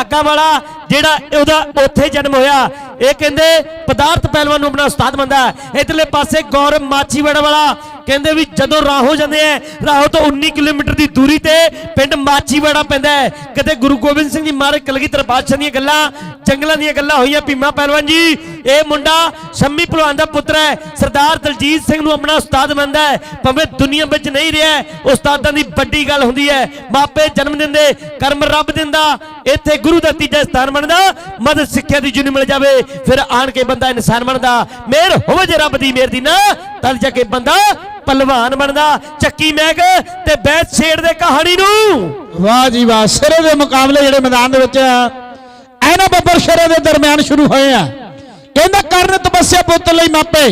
ਭਾਗਾ ਵਾਲਾ ਜਿਹੜਾ ਉਹਦਾ ਉੱਥੇ ਜਨਮ ਹੋਇਆ। ਇਹ ਕਹਿੰਦੇ ਪਦਾਰਥ ਪਹਿਲਵਾਨ ਨੂੰ ਆਪਣਾ ਉਸਤਾਦ ਮੰਨਦਾ ਹੈ। ਇਧਰਲੇ ਪਾਸੇ ਗੌਰਵ ਮਾਚੀਵਾੜਾ ਵਾਲਾ ਕਹਿੰਦੇ ਵੀ ਜਦੋਂ ਰਾਹੋ ਜਾਂਦੇ ਆ ਰਾਹੋ ਤੋਂ 19 ਕਿਲੋਮੀਟਰ ਦੀ ਦੂਰੀ ਤੇ ਪਿੰਡ ਮਾਚੀਵਾੜਾ ਪੈਂਦਾ ਹੈ ਕਦੇ ਗੁਰੂ ਗੋਬਿੰਦ ਸਿੰਘ ਜੀ ਮਹਾਰਾਜ ਕਲਗੀਧਰ ਪਾਤਸ਼ਾਹ ਦੀਆਂ ਗੱਲਾਂ, ਜੰਗਲਾਂ ਦੀਆਂ ਗੱਲਾਂ ਹੋਈਆਂ, ਭੀਮਾ ਪਹਿਲਵਾਨ ਜੀ। ਇਹ ਮੁੰਡਾ ਸ਼ੰਮੀ ਪਹਿਲਵਾਨ ਦਾ ਪੁੱਤਰ ਹੈ ਸਰਦਾਰ ਦਲਜੀਤ ਸਿੰਘ ਨੂੰ ਆਪਣਾ ਉਸਤਾਦ ਮੰਨਦਾ ਹੈ ਭਾਵੇਂ ਦੁਨੀਆ ਵਿੱਚ ਨਹੀਂ ਰਿਹਾ ਉਸਤਾਦਾਂ ਦੀ ਵੱਡੀ ਗੱਲ ਹੁੰਦੀ ਹੈ ਮਾਪੇ ਜਨਮ ਦਿੰਦੇ, ਕਰਮ ਰੱਬ ਦਿੰਦਾ। ਇੱਥੇ ਗੁਰੂ ਦਾ ਤੀਜਾ ਸਥਾਨ ਬਣਦਾ। ਮਦਦ ਸਿੱਖਿਆ ਦੀ ਜੁਨੀ ਮਿਲ ਜਾਵੇ। ਫਿਰ ਆਣ ਕੇ ਬੰਦਾ ਇਨਸਾਨ ਬਣਦਾ ਮਿਹਰ ਹੋਵੇ ਜੇ ਰੱਬ ਦੀ ਮਿਹਰ ਦੀ ਨਾ, ਤਦ ਜਾ ਕੇ ਬੰਦਾ ਪਹਿਲਵਾਨ ਬਣਦਾ। ਚੱਕੀ ਮੈਗ ਤੇ ਬੈਤ ਛੇੜ ਦੇ ਕਹਾਣੀ ਨੂੰ। ਵਾਹ ਜੀ ਵਾਹ, ਸਿਰੇ ਦੇ ਮੁਕਾਬਲੇ ਜਿਹੜੇ ਮੈਦਾਨ ਦੇ ਵਿੱਚ ਐਨਾ ਬੱਬਰ ਸ਼ਰੇ ਦੇ ਦਰਮਿਆਨ ਸ਼ੁਰੂ ਹੋਏ ਆ। ਕਹਿੰਦਾ, ਕਰਨ ਤਪੱਸਿਆ ਪੁੱਤ ਲਈ ਮਾਪੇ,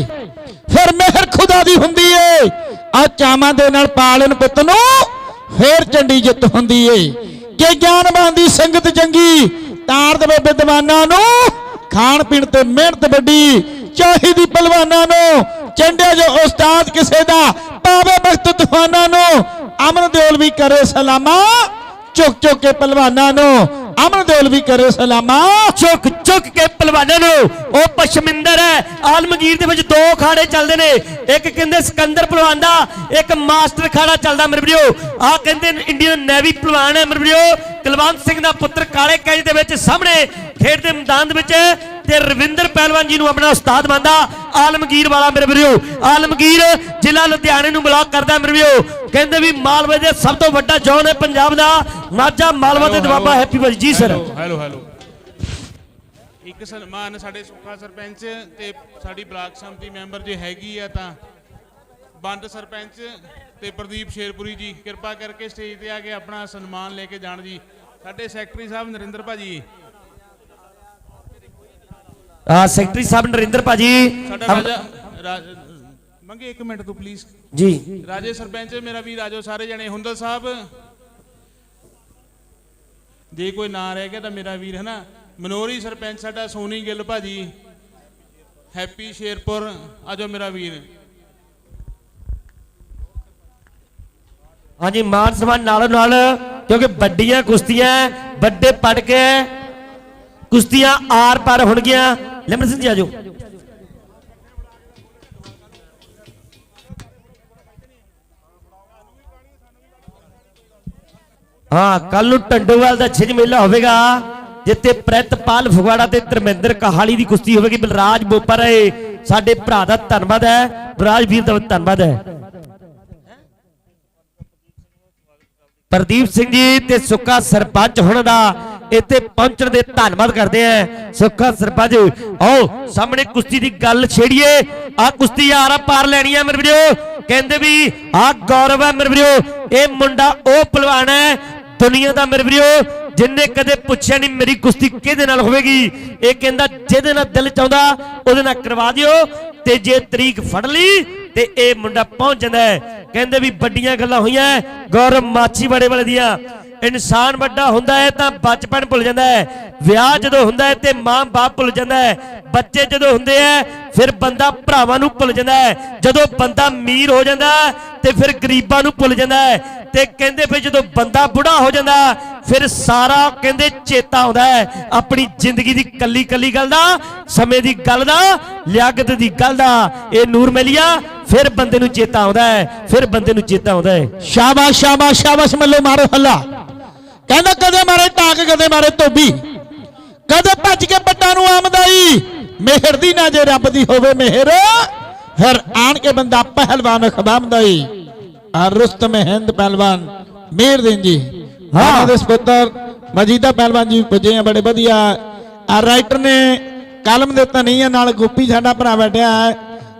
ਫਿਰ ਮਿਹਰ ਖੁਦਾ ਦੀ ਹੁੰਦੀ ਏ। ਆ ਚਾਵਾਂ ਦੇ ਨਾਲ ਪਾਲਣ ਪੁੱਤ ਨੂੰ ਫੇਰ ਚੰਡੀ ਜਿੱਤ ਹੁੰਦੀ ਏ। ਕਿ ਗਿਆਨਵਾਨ ਦੀ ਸੰਗਤ ਚੰਗੀ ਤਾਰ ਦੇਵੇ ਵਿਦਵਾਨਾਂ ਨੂੰ ਖਾਣ ਪੀਣ ਤੇ ਮਿਹਨਤ ਵੱਡੀ ਚਾਹੀਦੀ ਪਹਿਲਵਾਨਾਂ ਨੂੰ, ਚੰਡਿਆ ਜੋ ਉਸਤਾਦ ਕਿਸੇ ਦਾ ਪਾਵੇ ਬਖਤ ਤੂਫਾਨਾਂ ਨੂੰ, ਅਮਨ ਦਿਓਲ ਵੀ ਕਰੇ ਸਲਾਮਾ ਚੁੱਕ ਚੁੱਕ ਕੇ ਪਹਿਲਵਾਨਾਂ ਨੂੰ ਅਮਨ ਦਿਓਲ ਵੀ ਕਰੇ ਸਲਾਮਾ। ਚੁੱਕ ਚੁੱਕ ਕੇ ਪਹਿਲਵਾਨਾਂ ਨੂੰ। ਉਹ ਪਸ਼ਮਿੰਦਰ ਹੈ, ਆਲਮਗੀਰ ਦੇ ਵਿੱਚ ਦੋ ਖਾੜੇ ਚੱਲਦੇ ਨੇ। ਇੱਕ ਕਹਿੰਦੇ ਸਿਕੰਦਰ ਪਹਿਲਵਾਨ ਦਾ, ਇੱਕ ਮਾਸਟਰ ਖਾੜਾ ਚੱਲਦਾ ਮੇਰੇ ਵੀਰੋ। ਆਹ ਕਹਿੰਦੇ ਇੰਡੀਅਨ ਨੇਵੀ ਪਹਿਲਵਾਨ ਹੈ ਮੇਰੇ ਵੀਰੋ। ਕੁਲਵੰਤ ਸਿੰਘ ਦਾ ਪੁੱਤਰ ਕਾਲੇ ਕੈਜ ਦੇ ਵਿੱਚ ਸਾਹਮਣੇ ਖੇਡ ਦੇ ਮੈਦਾਨ ਦੇ ਵਿੱਚ ਤੇ ਰਵਿੰਦਰ ਪਹਿਲਵਾਨ ਜੀ ਨੂੰ ਆਪਣਾ ਉਸਤਾਦ ਮੰਨਦਾ। ਆਲਮਗੀਰ ਵਾਲਾ ਮੇਰੇ ਵੀਰੋ ਆਲਮਗੀਰ ਜ਼ਿਲ੍ਹਾ ਲੁਧਿਆਣੇ ਨੂੰ ਬਲਾਕ ਕਰਦਾ ਮੇਰੇ ਵੀਰੋ। ਕਹਿੰਦੇ ਵੀ ਮਾਲਵੇ ਦੇ ਸਭ ਤੋਂ ਵੱਡਾ ਜੌਨ ਹੈ ਪੰਜਾਬ ਦਾ। ਮਾਝਾ ਮਾਲਵਾ ਤੇ Doaba happy birthday ji sir hello hello ਇੱਕ ਸਨਮਾਨ ਸਾਡੇ ਸੁੱਖਾ ਸਰਪੰਚ ਤੇ ਸਾਡੀ ਬਲਾਕ ਸੰਮਤੀ ਮੈਂਬਰ ਜੇ ਹੈਗੀ ਆ ਤਾਂ ਬੰਦ ਸਰਪੰਚ ਤੇ ਪ੍ਰਦੀਪ ਸ਼ੇਰਪੁਰੀ ਜੀ ਕਿਰਪਾ ਕਰਕੇ ਸਟੇਜ ਤੇ ਆ ਕੇ ਆਪਣਾ ਸਨਮਾਨ ਲੈ ਕੇ ਜਾਣ ਜੀ। ਸਾਡੇ ਸੈਕਟਰੀ ਸਾਹਿਬ ਨਰਿੰਦਰ ਭਾਜੀ ਆ ਸੈਕਟਰੀ ਸਾਹਿਬ ਨਰਿੰਦਰ ਭਾਜੀ ਮੰਗੇ ਇੱਕ ਮਿੰਟ ਤੂੰ ਪਲੀਜ਼ ਜੀ ਰਾਜੇ ਸਰਪੰਚ ਮੇਰਾ ਵੀ ਰਾਜੋ ਸਾਰੇ ਜਣੇ ਹੁੰਦਲ ਸਾਹਿਬ ਜੇ ਕੋਈ ਨਾਂ ਰਹਿ ਗਿਆ ਤਾਂ ਮੇਰਾ ਵੀਰ ਹੈ ਨਾ ਮਨੋਰੀ ਸਰਪੰਚ ਸਾਡਾ ਸੋਨੀ ਗਿੱਲ ਭਾਜੀ ਹੈਪੀ ਸ਼ੇਰਪੁਰ ਆਜੋ ਮੇਰਾ ਵੀਰ ਹਾਂਜੀ ਮਾਨ ਸਨਮਾਨ ਨਾਲੋਂ ਨਾਲ ਕਿਉਂਕਿ ਵੱਡੀਆਂ ਕੁਸ਼ਤੀਆਂ ਵੱਡੇ ਪੜ ਕੇ ਕੁਸ਼ਤੀਆਂ ਆਰ ਪਾਰ ਹੋਣਗੀਆਂ। ਲਿਮਨ ਸਿੰਘ ਜੀ ਆਜੋ ਹਾਂ ਕੱਲ ਨੂੰ ਟੰਡੋਵਾਲ ਦਾ ਛਿੰਝ ਮੇਲਾ ਹੋਵੇਗਾ ਜਿੱਤੇ ਪ੍ਰਿਤਪਾਲ ਫਗਵਾੜਾ ਤੇ ਧਰਮਿੰਦਰ ਕਹਾਲੀ ਦੀ ਕੁਸ਼ਤੀ ਹੋਵੇਗੀ ਬਲਰਾਜ ਬੋਪਰ ਹੈ ਸਾਡੇ ਭਰਾ ਦਾ ਧੰਨਵਾਦ ਹੈ ਬਲਰਾਜ ਵੀਰ ਦਾ ਧੰਨਵਾਦ ਹੈ ਪ੍ਰਦੀਪ ਸਿੰਘ ਜੀ ਤੇ ਸੁੱਕਾ ਸਰਪੰਚ ਹੁਣ ਦਾ ਇੱਥੇ ਪਹੁੰਚਣ ਦੇ ਧੰਨਵਾਦ ਕਰਦੇ ਆ। ਸੁੱਕਾ ਸਰਪੰਚ, ਆਓ ਸਾਹਮਣੇ ਕੁਸ਼ਤੀ ਦੀ ਗੱਲ ਛੇੜੀਏ। ਆ ਕੁਸ਼ਤੀ ਆਰਾ ਪਾਰ ਲੈਣੀ ਆ ਮੇਰੇ ਵੀਰੋ। ਕਹਿੰਦੇ ਵੀ ਆ ਗੌਰਵ ਹੈ ਮੇਰੇ ਵੀਰੋ। ਇਹ ਮੁੰਡਾ ਉਹ ਪਹਿਲਵਾਨ ਹੈ ਦੁਨੀਆ ਦਾ ਮੇਰੇ ਵੀਰੋ, ਜਿੰਨੇ ਕਦੇ ਪੁੱਛਿਆ ਨਹੀਂ ਮੇਰੀ ਕੁਸ਼ਤੀ ਕਿਹਦੇ ਨਾਲ ਹੋਵੇਗੀ। ਇਹ ਕਹਿੰਦਾ ਜਿਹਦੇ ਨਾਲ ਦਿਲ ਚਾਹੁੰਦਾ, ਉਹਦੇ ਨਾਲ ਕਰਵਾ ਦਿਓ। ਤੇ ਜੇ ਤਰੀਕ ਫੜ ਲਈ, ਤੇ ਇਹ ਮੁੰਡਾ ਪਹੁੰਚ ਜਾਂਦਾ ਹੈ। ਕਹਿੰਦੇ ਵੀ ਵੱਡੀਆਂ ਗੱਲਾਂ ਹੋਈਆਂ, ਗੌਰਵ ਮਾਛੀ ਬੜੇ ਵਾਲੇ ਦੀਆਂ। ਇਨਸਾਨ ਵੱਡਾ ਹੁੰਦਾ ਹੈ ਤਾਂ ਬਚਪਨ ਭੁੱਲ ਜਾਂਦਾ ਹੈ। ਵਿਆਹ ਜਦੋਂ ਹੁੰਦਾ ਹੈ ਤੇ ਮਾਂ-ਬਾਪ ਭੁੱਲ ਜਾਂਦਾ ਹੈ। ਬੱਚੇ ਜਦੋਂ ਹੁੰਦੇ ਆ, ਫਿਰ ਬੰਦਾ ਭਰਾਵਾਂ ਨੂੰ ਭੁੱਲ ਜਾਂਦਾ ਹੈ। ਜਦੋਂ ਬੰਦਾ ਅਮੀਰ ਹੋ ਜਾਂਦਾ, ਤੇ ਫਿਰ ਗਰੀਬਾਂ ਨੂੰ ਭੁੱਲ ਜਾਂਦਾ ਹੈ। ਤੇ ਕਹਿੰਦੇ ਫਿਰ ਜਦੋਂ ਬੰਦਾ ਬੁੜਾ ਹੋ ਜਾਂਦਾ, ਫਿਰ ਸਾਰਾ ਕਹਿੰਦੇ ਚੇਤਾ ਆਉਂਦਾ ਹੈ। ਆਪਣੀ ਜ਼ਿੰਦਗੀ ਦੀ ਕੱਲੀ ਕੱਲੀ ਗੱਲ ਦਾ, ਸਮੇਂ ਦੀ ਗੱਲ ਦਾ, ਲਿਆਕਤ ਦੀ ਗੱਲ ਦਾ, ਇਹ ਨੂਰ ਮਿਲਿਆ, ਫਿਰ ਬੰਦੇ ਨੂੰ ਚੇਤਾ ਆਉਂਦਾ ਹੈ। ਫਿਰ ਬੰਦੇ ਨੂੰ ਚੇਤਾ ਆਉਂਦਾ ਹੈ। ਸ਼ਾਬਾਸ਼ ਸ਼ਾਬਾਸ਼ ਸ਼ਾਬਾਸ਼ ਮੱਲੋ ਮਾਰੋ ਹੱਲਾ। ਕਹਿੰਦਾ ਕਦੇ ਮਾਰੇ ਟਾਕ ਕਦੇ ਮਾਰੇ ਧੋਬੀ। ਕਦੇ ਭੱਜ ਕੇ ਪੱਟਾਂ ਨੂੰ ਆਮਦਾਈ। ਮਿਹਰ ਦੀ ਨਾ ਜੇ ਰੱਬ ਦੀ ਹੋਵੇ ਮਿਹਰ ਫਿਰ ਆਣ ਕੇ ਬੰਦਾ ਪਹਿਲਵਾਨ ਖਬਾਮਦਾਈ ਆ ਰੁਸਤਮ ਹਿੰਦ ਪਹਿਲਵਾਨ। ਮਿਹਰ ਦੇਣ ਜੀ। ਹਾਂ। ਦੇ ਸਪੁੱਤਰ ਮਜੀਦਾ ਪਹਿਲਵਾਨ ਜੀ ਪੁੱਜੇ ਆ ਬੜੇ ਵਧੀਆ। ਆ ਰਾਈਟਰ ਨੇ ਕਲਮ ਦਿੱਤਾ ਨਹੀਂ ਹੈ ਨਾਲ ਗੋਪੀ ਸਾਡਾ ਭਰਾ ਬੈਠਿਆ ਹੈ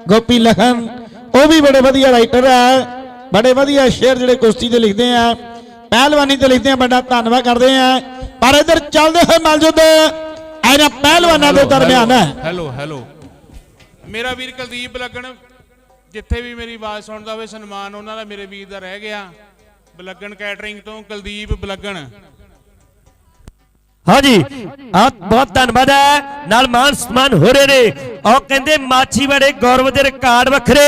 ਗੋਪੀ ਲਖਨ। ਉਹ ਵੀ ਬੜੇ ਵਧੀਆ ਰਾਈਟਰ ਹੈ। ਬੜੇ ਵਧੀਆ ਸ਼ੇਰ ਜਿਹੜੇ ਕੁਸ਼ਤੀ ਤੇ ਲਿਖਦੇ ਆ। ਪਹਿਲਵਾਨੀ ਤੇ ਲਿਖਦੇ ਆ ਬੜਾ ਧੰਨਵਾਦ ਕਰਦੇ ਆ ਪਰ ਇਧਰ ਚੱਲਦੇ ਹੋਏ ਮਲਜੂਦ ਇਹਨਾਂ ਪਹਿਲਵਾਨਾਂ ਦੇ ਦਰਮਿਆਨ ਹੈ। Hello hello. ਮੇਰਾ ਵੀਰ ਕੁਲਦੀਪ ਲੱਗਣ ਜਿੱਥੇ ਵੀ ਮੇਰੀ ਆਵਾਜ਼ ਸੁਣਦਾ ਹੋਵੇ ਸਨਮਾਨ ਉਹਨਾਂ ਦਾ ਮੇਰੇ ਵੀਰ ਦਾ ਰਹਿ ਗਿਆ। ਬਲੱਗਣ ਕੈਟਰਿੰਗ ਤੋਂ ਕੁਲਦੀਪ ਬਲੱਗਣ। ਹਾਂਜੀ ਆ ਬਹੁਤ ਧੰਨਵਾਦ ਹੈ। ਨਾਲ ਮਾਨ ਸਨਮਾਨ ਹੋ ਰਹੇ ਨੇ। ਉਹ ਕਹਿੰਦੇ ਮਾਛੀ ਬੜੇ ਗੌਰਵ ਦੇ ਰਿਕਾਰਡ ਵੱਖਰੇ।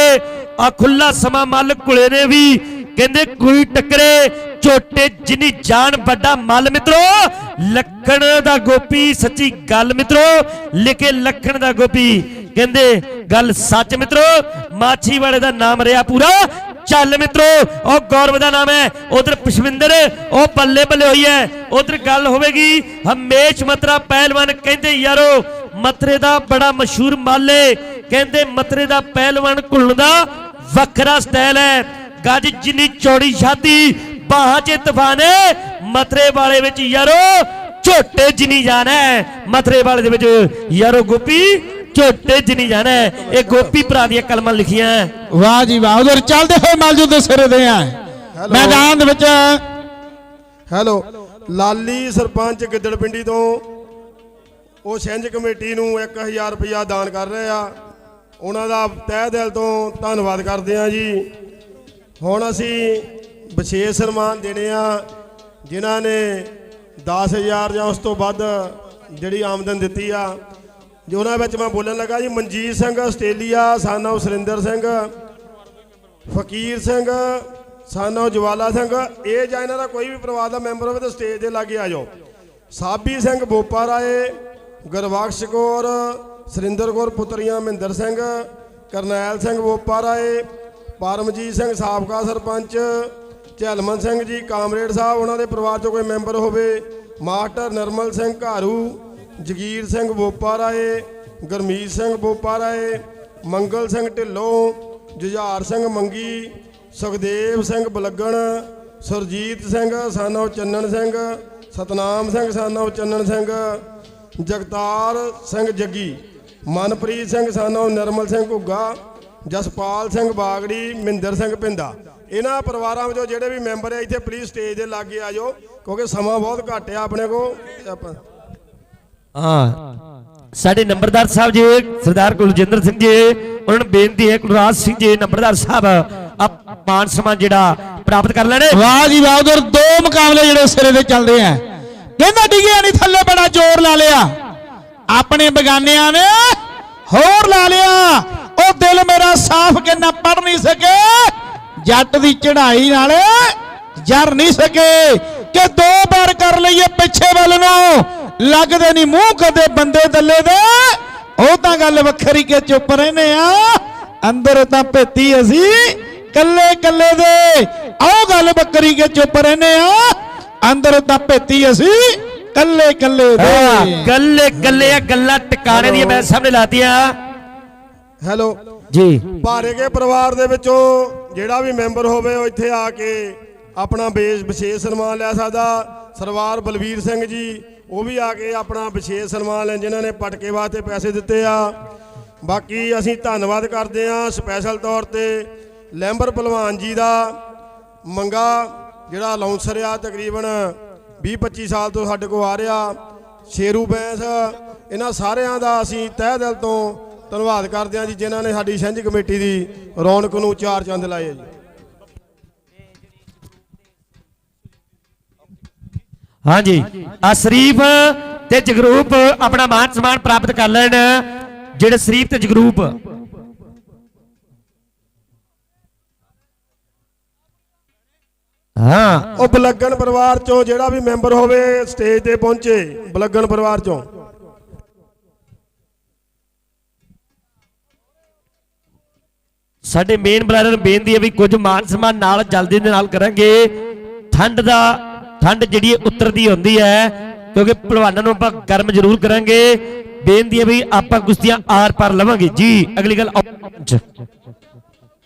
ਆ ਖੁੱਲਾ ਸਮਾਂ ਮੱਲ ਕੁਲੇ ਨੇ ਵੀ। ਕਹਿੰਦੇ ਕੋਈ ਟੱਕਰੇ ਝੋਟੇ ਜਿੰਨੀ ਜਾਨ ਵੱਡਾ ਮੱਲ ਮਿੱਤਰੋ, ਲੱਖਣ ਦਾ ਗੋਪੀ, ਸੱਚੀ ਗੱਲ ਮਿੱਤਰੋ, ਲਿਖੇ ਲੱਖਣ ਦਾ ਗੋਪੀ। ਕਹਿੰਦੇ, ਗੱਲ ਸੱਚ ਮਿੱਤਰੋ ਮਾਛੀਵਾੜੇ ਦਾ ਨਾਮ ਰਿਹਾ ਪੂਰਾ, ਚੱਲ ਮਿੱਤਰੋ, ਉਹ ਗੌਰਵ ਦਾ ਨਾਮ ਹੈ, ਉਧਰ ਪਸ਼ਵਿੰਦਰ ਉਹ ਬੱਲੇ ਬੱਲੇ ਹੋਈ ਹੈ, ਉਧਰ ਗੱਲ ਹੋਵੇਗੀ, ਹਮੇਸ਼ ਮਤਰਾ ਪਹਿਲਵਾਨ ਕਹਿੰਦੇ, ਯਾਰੋ, ਮਤਰੇ ਦਾ ਬੜਾ ਮਸ਼ਹੂਰ ਮਾਲੇ ਕਹਿੰਦੇ, ਮਤਰੇ ਦਾ ਪਹਿਲਵਾਨ ਘੁਲਣ ਦਾ ਵੱਖਰਾ ਸਟਾਈਲ ਹੈ। ਗੱਜ ਜਿੰਨੀ ਚੌੜੀ ਛਾਤੀ ਬਾਹਾਂ 'ਚ ਤੂਫਾਨ ਹੈ। ਮਤਰੇ ਵਾਲੇ ਵਿੱਚ ਯਾਰੋ ਝੋਟੇ ਜਿੰਨੀ ਹੈ। ਮਥਰੇ ਵਾਲੇ ਦੇ ਵਿੱਚ ਯਾਰੋ ਗੋਪੀ ਝੋਟੇ ਜਿੰਨੀ ਹੈ। ਇਹ ਗੋਪੀ ਭਰਾ ਦੀਆਂ ਕਲਮਾਂ ਲਿਖੀਆਂ। ਵਾਹ ਜੀ ਵਾਹ ਉਧਰ ਚੱਲਦੇ ਹੋਏ ਮਲਜੂ ਦੇ ਸਿਰੇ ਦੇ ਆ। ਮੈਦਾਨ ਦੇ ਵਿੱਚ ਹੈਲੋ। ਲਾਲੀ ਸਰਪੰਚ ਗਿੱਦੜਪਿੰਡੀ ਤੋਂ ਉਹ ਛਿੰਝ ਕਮੇਟੀ ਨੂੰ 1000 ਰੁਪਇਆ ਦਾਨ ਕਰ ਰਹੇ ਆ। ਉਹਨਾਂ ਦਾ ਤਹਿ ਦਿਲ ਤੋਂ ਧੰਨਵਾਦ ਕਰਦੇ ਆ ਜੀ। ਹੁਣ ਅਸੀਂ ਵਿਸ਼ੇਸ਼ ਸਨਮਾਨ ਦੇਣੇ ਆ, ਜਿਨ੍ਹਾਂ ਨੇ 10000 ਜਾਂ ਉਸ ਤੋਂ ਵੱਧ ਜਿਹੜੀ ਆਮਦਨ ਦਿੱਤੀ ਆ। ਜੋ ਉਹਨਾਂ ਵਿੱਚ ਮੈਂ ਬੋਲਣ ਲੱਗਾ ਜੀ, ਮਨਜੀਤ ਸਿੰਘ, ਆਸਟ੍ਰੇਲੀਆ ਸਾਨਵ ਸੁਰਿੰਦਰ ਸਿੰਘ, ਫਕੀਰ ਸਿੰਘ ਸਾਨੋ ਜਵਾਲਾ ਸਿੰਘ, ਇਹ ਜਾਂ ਇਹਨਾਂ ਦਾ ਕੋਈ ਵੀ ਪਰਿਵਾਰ ਦਾ ਮੈਂਬਰ ਹੋਵੇ ਤਾਂ ਸਟੇਜ ਦੇ ਲਾਗੇ ਆ ਜਾਓ। ਸਾਬੀ ਸਿੰਘ ਬੋਪਾ ਰਾਏ, ਗੁਰਬਖਸ਼ ਕੌਰ, ਸੁਰਿੰਦਰ ਕੌਰ ਪੁੱਤਰੀਆਂ, ਮਹਿੰਦਰ ਸਿੰਘ, ਕਰਨੈਲ ਸਿੰਘ ਬੋਪਾ ਰਾਏ, ਪਰਮਜੀਤ ਸਿੰਘ ਸਾਬਕਾ ਸਰਪੰਚ ਝਲਮਨ ਸਿੰਘ ਜੀ, ਕਾਮਰੇਡ ਸਾਹਿਬ, ਉਹਨਾਂ ਦੇ ਪਰਿਵਾਰ ਚੋਂ ਕੋਈ ਮੈਂਬਰ ਹੋਵੇ। Master normal Singh Gharu, Jagir Singh Bopa Rai Gurmeet Singh Bopa Rai Mangal Singh Dhillon, Jujhar Singh Mangi, Sukhdev Singh Balaggan, Surjeet Singh Sano Channan Singh, Satnam Singh Sano Channan Singh, Jagtar Singh Jaggi, Manpreet Singh Sano Narmal Singh Ghugga, Jaspal Singh Bagri Mahinder Singh Pinda. ਇਹਨਾਂ ਪਰਿਵਾਰਾਂ ਵਿੱਚੋਂ ਜਿਹੜੇ ਵੀ ਮੈਂਬਰ ਆ ਇੱਥੇ ਪਲੀਜ਼ ਸਟੇਜ ਦੇ ਲਾਗੇ ਆ ਜਾਓ ਕਿਉਂਕਿ ਸਮਾਂ ਬਹੁਤ ਘੱਟ ਆ ਆਪਣੇ ਕੋ ਆਪਾਂ ਹਾਂ। ਸਾਡੇ ਨੰਬਰਦਾਰ ਸਾਹਿਬ ਜੀ ਸਰਦਾਰ ਕੁਲਜਿੰਦਰ ਸਿੰਘ ਜੀ ਉਹਨਾਂ ਨੂੰ ਬੇਨਤੀ ਹੈ ਕੁਲਰਾਜ ਸਿੰਘ ਜੀ ਨੰਬਰਦਾਰ ਸਾਹਿਬ ਆਪ ਮਾਨ ਸਨਮਾਨ ਜਿਹੜਾ ਪ੍ਰਾਪਤ ਕਰ ਲੈਣੇ। ਵਾਹ ਜੀ ਵਾਹ ਉਧਰ ਦੋ ਮੁਕਾਬਲੇ ਜਿਹੜੇ ਸਿਰੇ ਦੇ ਚੱਲਦੇ ਆ। ਕਹਿੰਦਾ ਡਿੱਗਿਆ ਨਹੀਂ ਥੱਲੇ ਬੜਾ ਜ਼ੋਰ ਲਾ ਲਿਆ। ਆਪਣੇ ਬਗਾਨਿਆਂ ਨੇ ਹੋਰ ਲਾ ਲਿਆ। ਉਹ ਦਿਲ ਮੇਰਾ ਸਾਫ਼ ਕਿੰਨਾ ਪੜ ਨਹੀਂ ਸਕੇ। ਜੱਟ ਦੀ ਚੜ੍ਹਾਈ ਨਾਲ ਜਰ ਨਹੀਂ ਸਕੇ ਕਿ ਦੋ ਵਾਰ ਕਰ ਲਈਏ ਪਿੱਛੇ ਵੱਲ ਨੂੰ। ਲੱਗਦੇ ਨਹੀਂ ਮੂੰਹ ਕਦੇ ਬੰਦੇ ਦੱਲੇ ਦੇ। ਉਹ ਤਾਂ ਗੱਲ ਵੱਖਰੀ ਕਿ ਚੁੱਪ ਰਹਿੰਦੇ ਆ। ਅੰਦਰ ਤਾਂ ਭੇਤੀ ਅਸੀਂ ਕੱਲੇ ਕੱਲੇ ਦੇ। ਆਹ ਗੱਲ ਬੱਕਰੀ ਕੇ ਚੁੱਪ ਰਹਿੰਦੇ ਆ। ਅੰਦਰ ਤਾਂ ਭੇਤੀ ਅਸੀਂ ਕੱਲੇ ਕੱਲੇ ਦੇ। ਗੱਲੇ ਗੱਲੇ ਆ ਗੱਲਾਂ ਟਿਕਾਣੇ ਦੀਆਂ ਮੈਂ ਸਾਹਮਣੇ ਲਾਤੀਆਂ। ਹੈਲੋ। ਜੀ। ਭਾਰੇਕੇ ਪਰਿਵਾਰ ਦੇ ਵਿੱਚੋਂ। ਜਿਹੜਾ ਵੀ ਮੈਂਬਰ ਹੋਵੇ ਉਹ ਇੱਥੇ ਆ ਕੇ ਆਪਣਾ ਬੇਸ ਵਿਸ਼ੇਸ਼ ਸਨਮਾਨ ਲੈ ਸਕਦਾ। ਸਰਵਾਰ ਬਲਵੀਰ ਸਿੰਘ ਜੀ, ਉਹ ਵੀ ਆ ਕੇ ਆਪਣਾ ਵਿਸ਼ੇਸ਼ ਸਨਮਾਨ ਲੈ ਜਿਨ੍ਹਾਂ ਨੇ ਪਟਕੇ ਵਾਸਤੇ ਪੈਸੇ ਦਿੱਤੇ ਆ। ਬਾਕੀ ਅਸੀਂ ਧੰਨਵਾਦ ਕਰਦੇ ਆ ਸਪੈਸ਼ਲ ਤੌਰ ਤੇ ਲੈਂਬਰ ਪਹਿਲਵਾਨ ਜੀ ਦਾ ਮੰਗਾ, ਜਿਹੜਾ ਅਲਾਉਂਸਰ ਆ ਤਕਰੀਬਨ 20 25 ਸਾਲ ਤੋਂ ਸਾਡੇ ਕੋਲ ਆ ਰਿਹਾ। ਸ਼ੇਰੂ ਬੈਂਸ, ਇਹਨਾਂ ਸਾਰਿਆਂ ਦਾ ਅਸੀਂ ਤਹਿ ਦਿਲ ਤੋਂ ਧੰਨਵਾਦ ਕਰਦੇ ਹਾਂ ਜੀ ਜਿਨ੍ਹਾਂ ਨੇ ਸਾਡੀ ਸਾਂਝੀ ਕਮੇਟੀ ਦੀ ਰੌਣਕ ਨੂੰ ਚਾਰ ਚੰਦ ਲਾਏ ਜੀ। ਹਾਂਜੀ ਆ ਸ਼ਰੀਫ ਤੇ ਜਗਰੂਪ ਆਪਣਾ ਮਾਨ ਸਨਮਾਨ ਪ੍ਰਾਪਤ ਕਰ ਲੈਣ ਜਿਹੜੇ ਸ਼ਰੀਫ ਤੇ ਜਗਰੂਪ। ਹਾਂ। ਉਹ ਬਲੱਗਣ ਪਰਿਵਾਰ ਚੋਂ ਜਿਹੜਾ ਵੀ ਮੈਂਬਰ ਹੋਵੇ ਸਟੇਜ ਤੇ ਪਹੁੰਚੇ ਬਲੱਗਣ ਪਰਿਵਾਰ ਚੋਂ। ਸਾਡੇ ਮੇਨ ਬਲਾਡਰ ਨੂੰ ਬੇਨਤੀ ਹੈ ਵੀ ਕੁਝ ਮਾਨ ਸਨਮਾਨ ਨਾਲ ਜਲਦੀ ਦੇ ਨਾਲ ਕਰਾਂਗੇ। ਠੰਡ ਦਾ, ਠੰਡ ਜਿਹੜੀ ਹੈ ਹੁੰਦੀ ਹੈ, ਕਿਉਂਕਿ ਪਹਿਲਵਾਨਾਂ ਨੂੰ ਆਪਾਂ ਗਰਮ ਜ਼ਰੂਰ ਕਰਾਂਗੇ। ਬੇਨਤੀ ਹੈ ਵੀ ਆਪਾਂ ਕੁਸ਼ਤੀਆਂ ਆਰ ਪਾਰ ਲਵਾਂਗੇ। ਜੀ, ਅਗਲੀ ਗੱਲ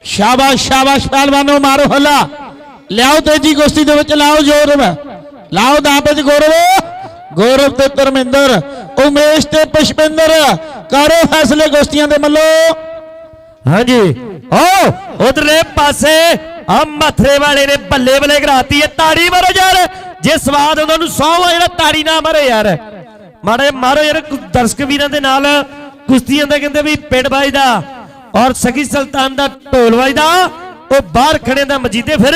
ਸ਼ਾਬਾਸ਼ ਸ਼ਾਬਾਸ਼, ਪਹਿਲਵਾਨੋ, ਮਾਰੋ ਹੱਲਾ। ਲਿਆਓ ਤੇਜੀ ਕੁਸ਼ਤੀ ਦੇ ਵਿੱਚ, ਲਾਓ ਜੋਰ। ਲਾਓ ਦਾਬੇ ਗੌਰਵ। ਗੌਰਵ ਤੇ ਧਰਮਿੰਦਰ, ਉਮੇਸ਼ ਤੇ ਪੁਸ਼ਪਿੰਦਰ। ਕਰੋ ਫੈਸਲੇ ਕੁਸ਼ਤੀਆਂ ਦੇ ਮੱਲੋ? ਹਾਂਜੀ। ਓ, ਉਧਰਲੇ ਪਾਸੇ ਆ ਮਥਰੇ ਵਾਲੇ ਨੇ ਬੱਲੇ ਬੱਲੇ ਕਰਾਤੀ ਹੈ ਤਾੜੀ ਮਾਰੋ ਯਾਰ। ਜੇ ਸਵਾਦ ਉਹਨਾਂ ਨੂੰ ਸੌਵਾ ਜਿਹੜਾ ਤਾੜੀ ਨਾ ਮਾਰੇ ਯਾਰ। ਮਾੜੇ ਮਾਰੋ ਯਾਰ ਦਰਸ਼ਕ ਵੀਰਾਂ ਦੇ ਨਾਲ, ਕੁਸ਼ਤੀਆਂ ਦਾ ਕਹਿੰਦੇ ਵੀ ਪਿੰਡ ਵੱਜਦਾ ਔਰ ਸਖੀ ਸੁਲਤਾਨ ਦਾ ਢੋਲ ਵੱਜਦਾ ਉਹ ਬਾਹਰ ਖੜੇ ਦਾ ਮਜੀਦੇ ਫਿਰ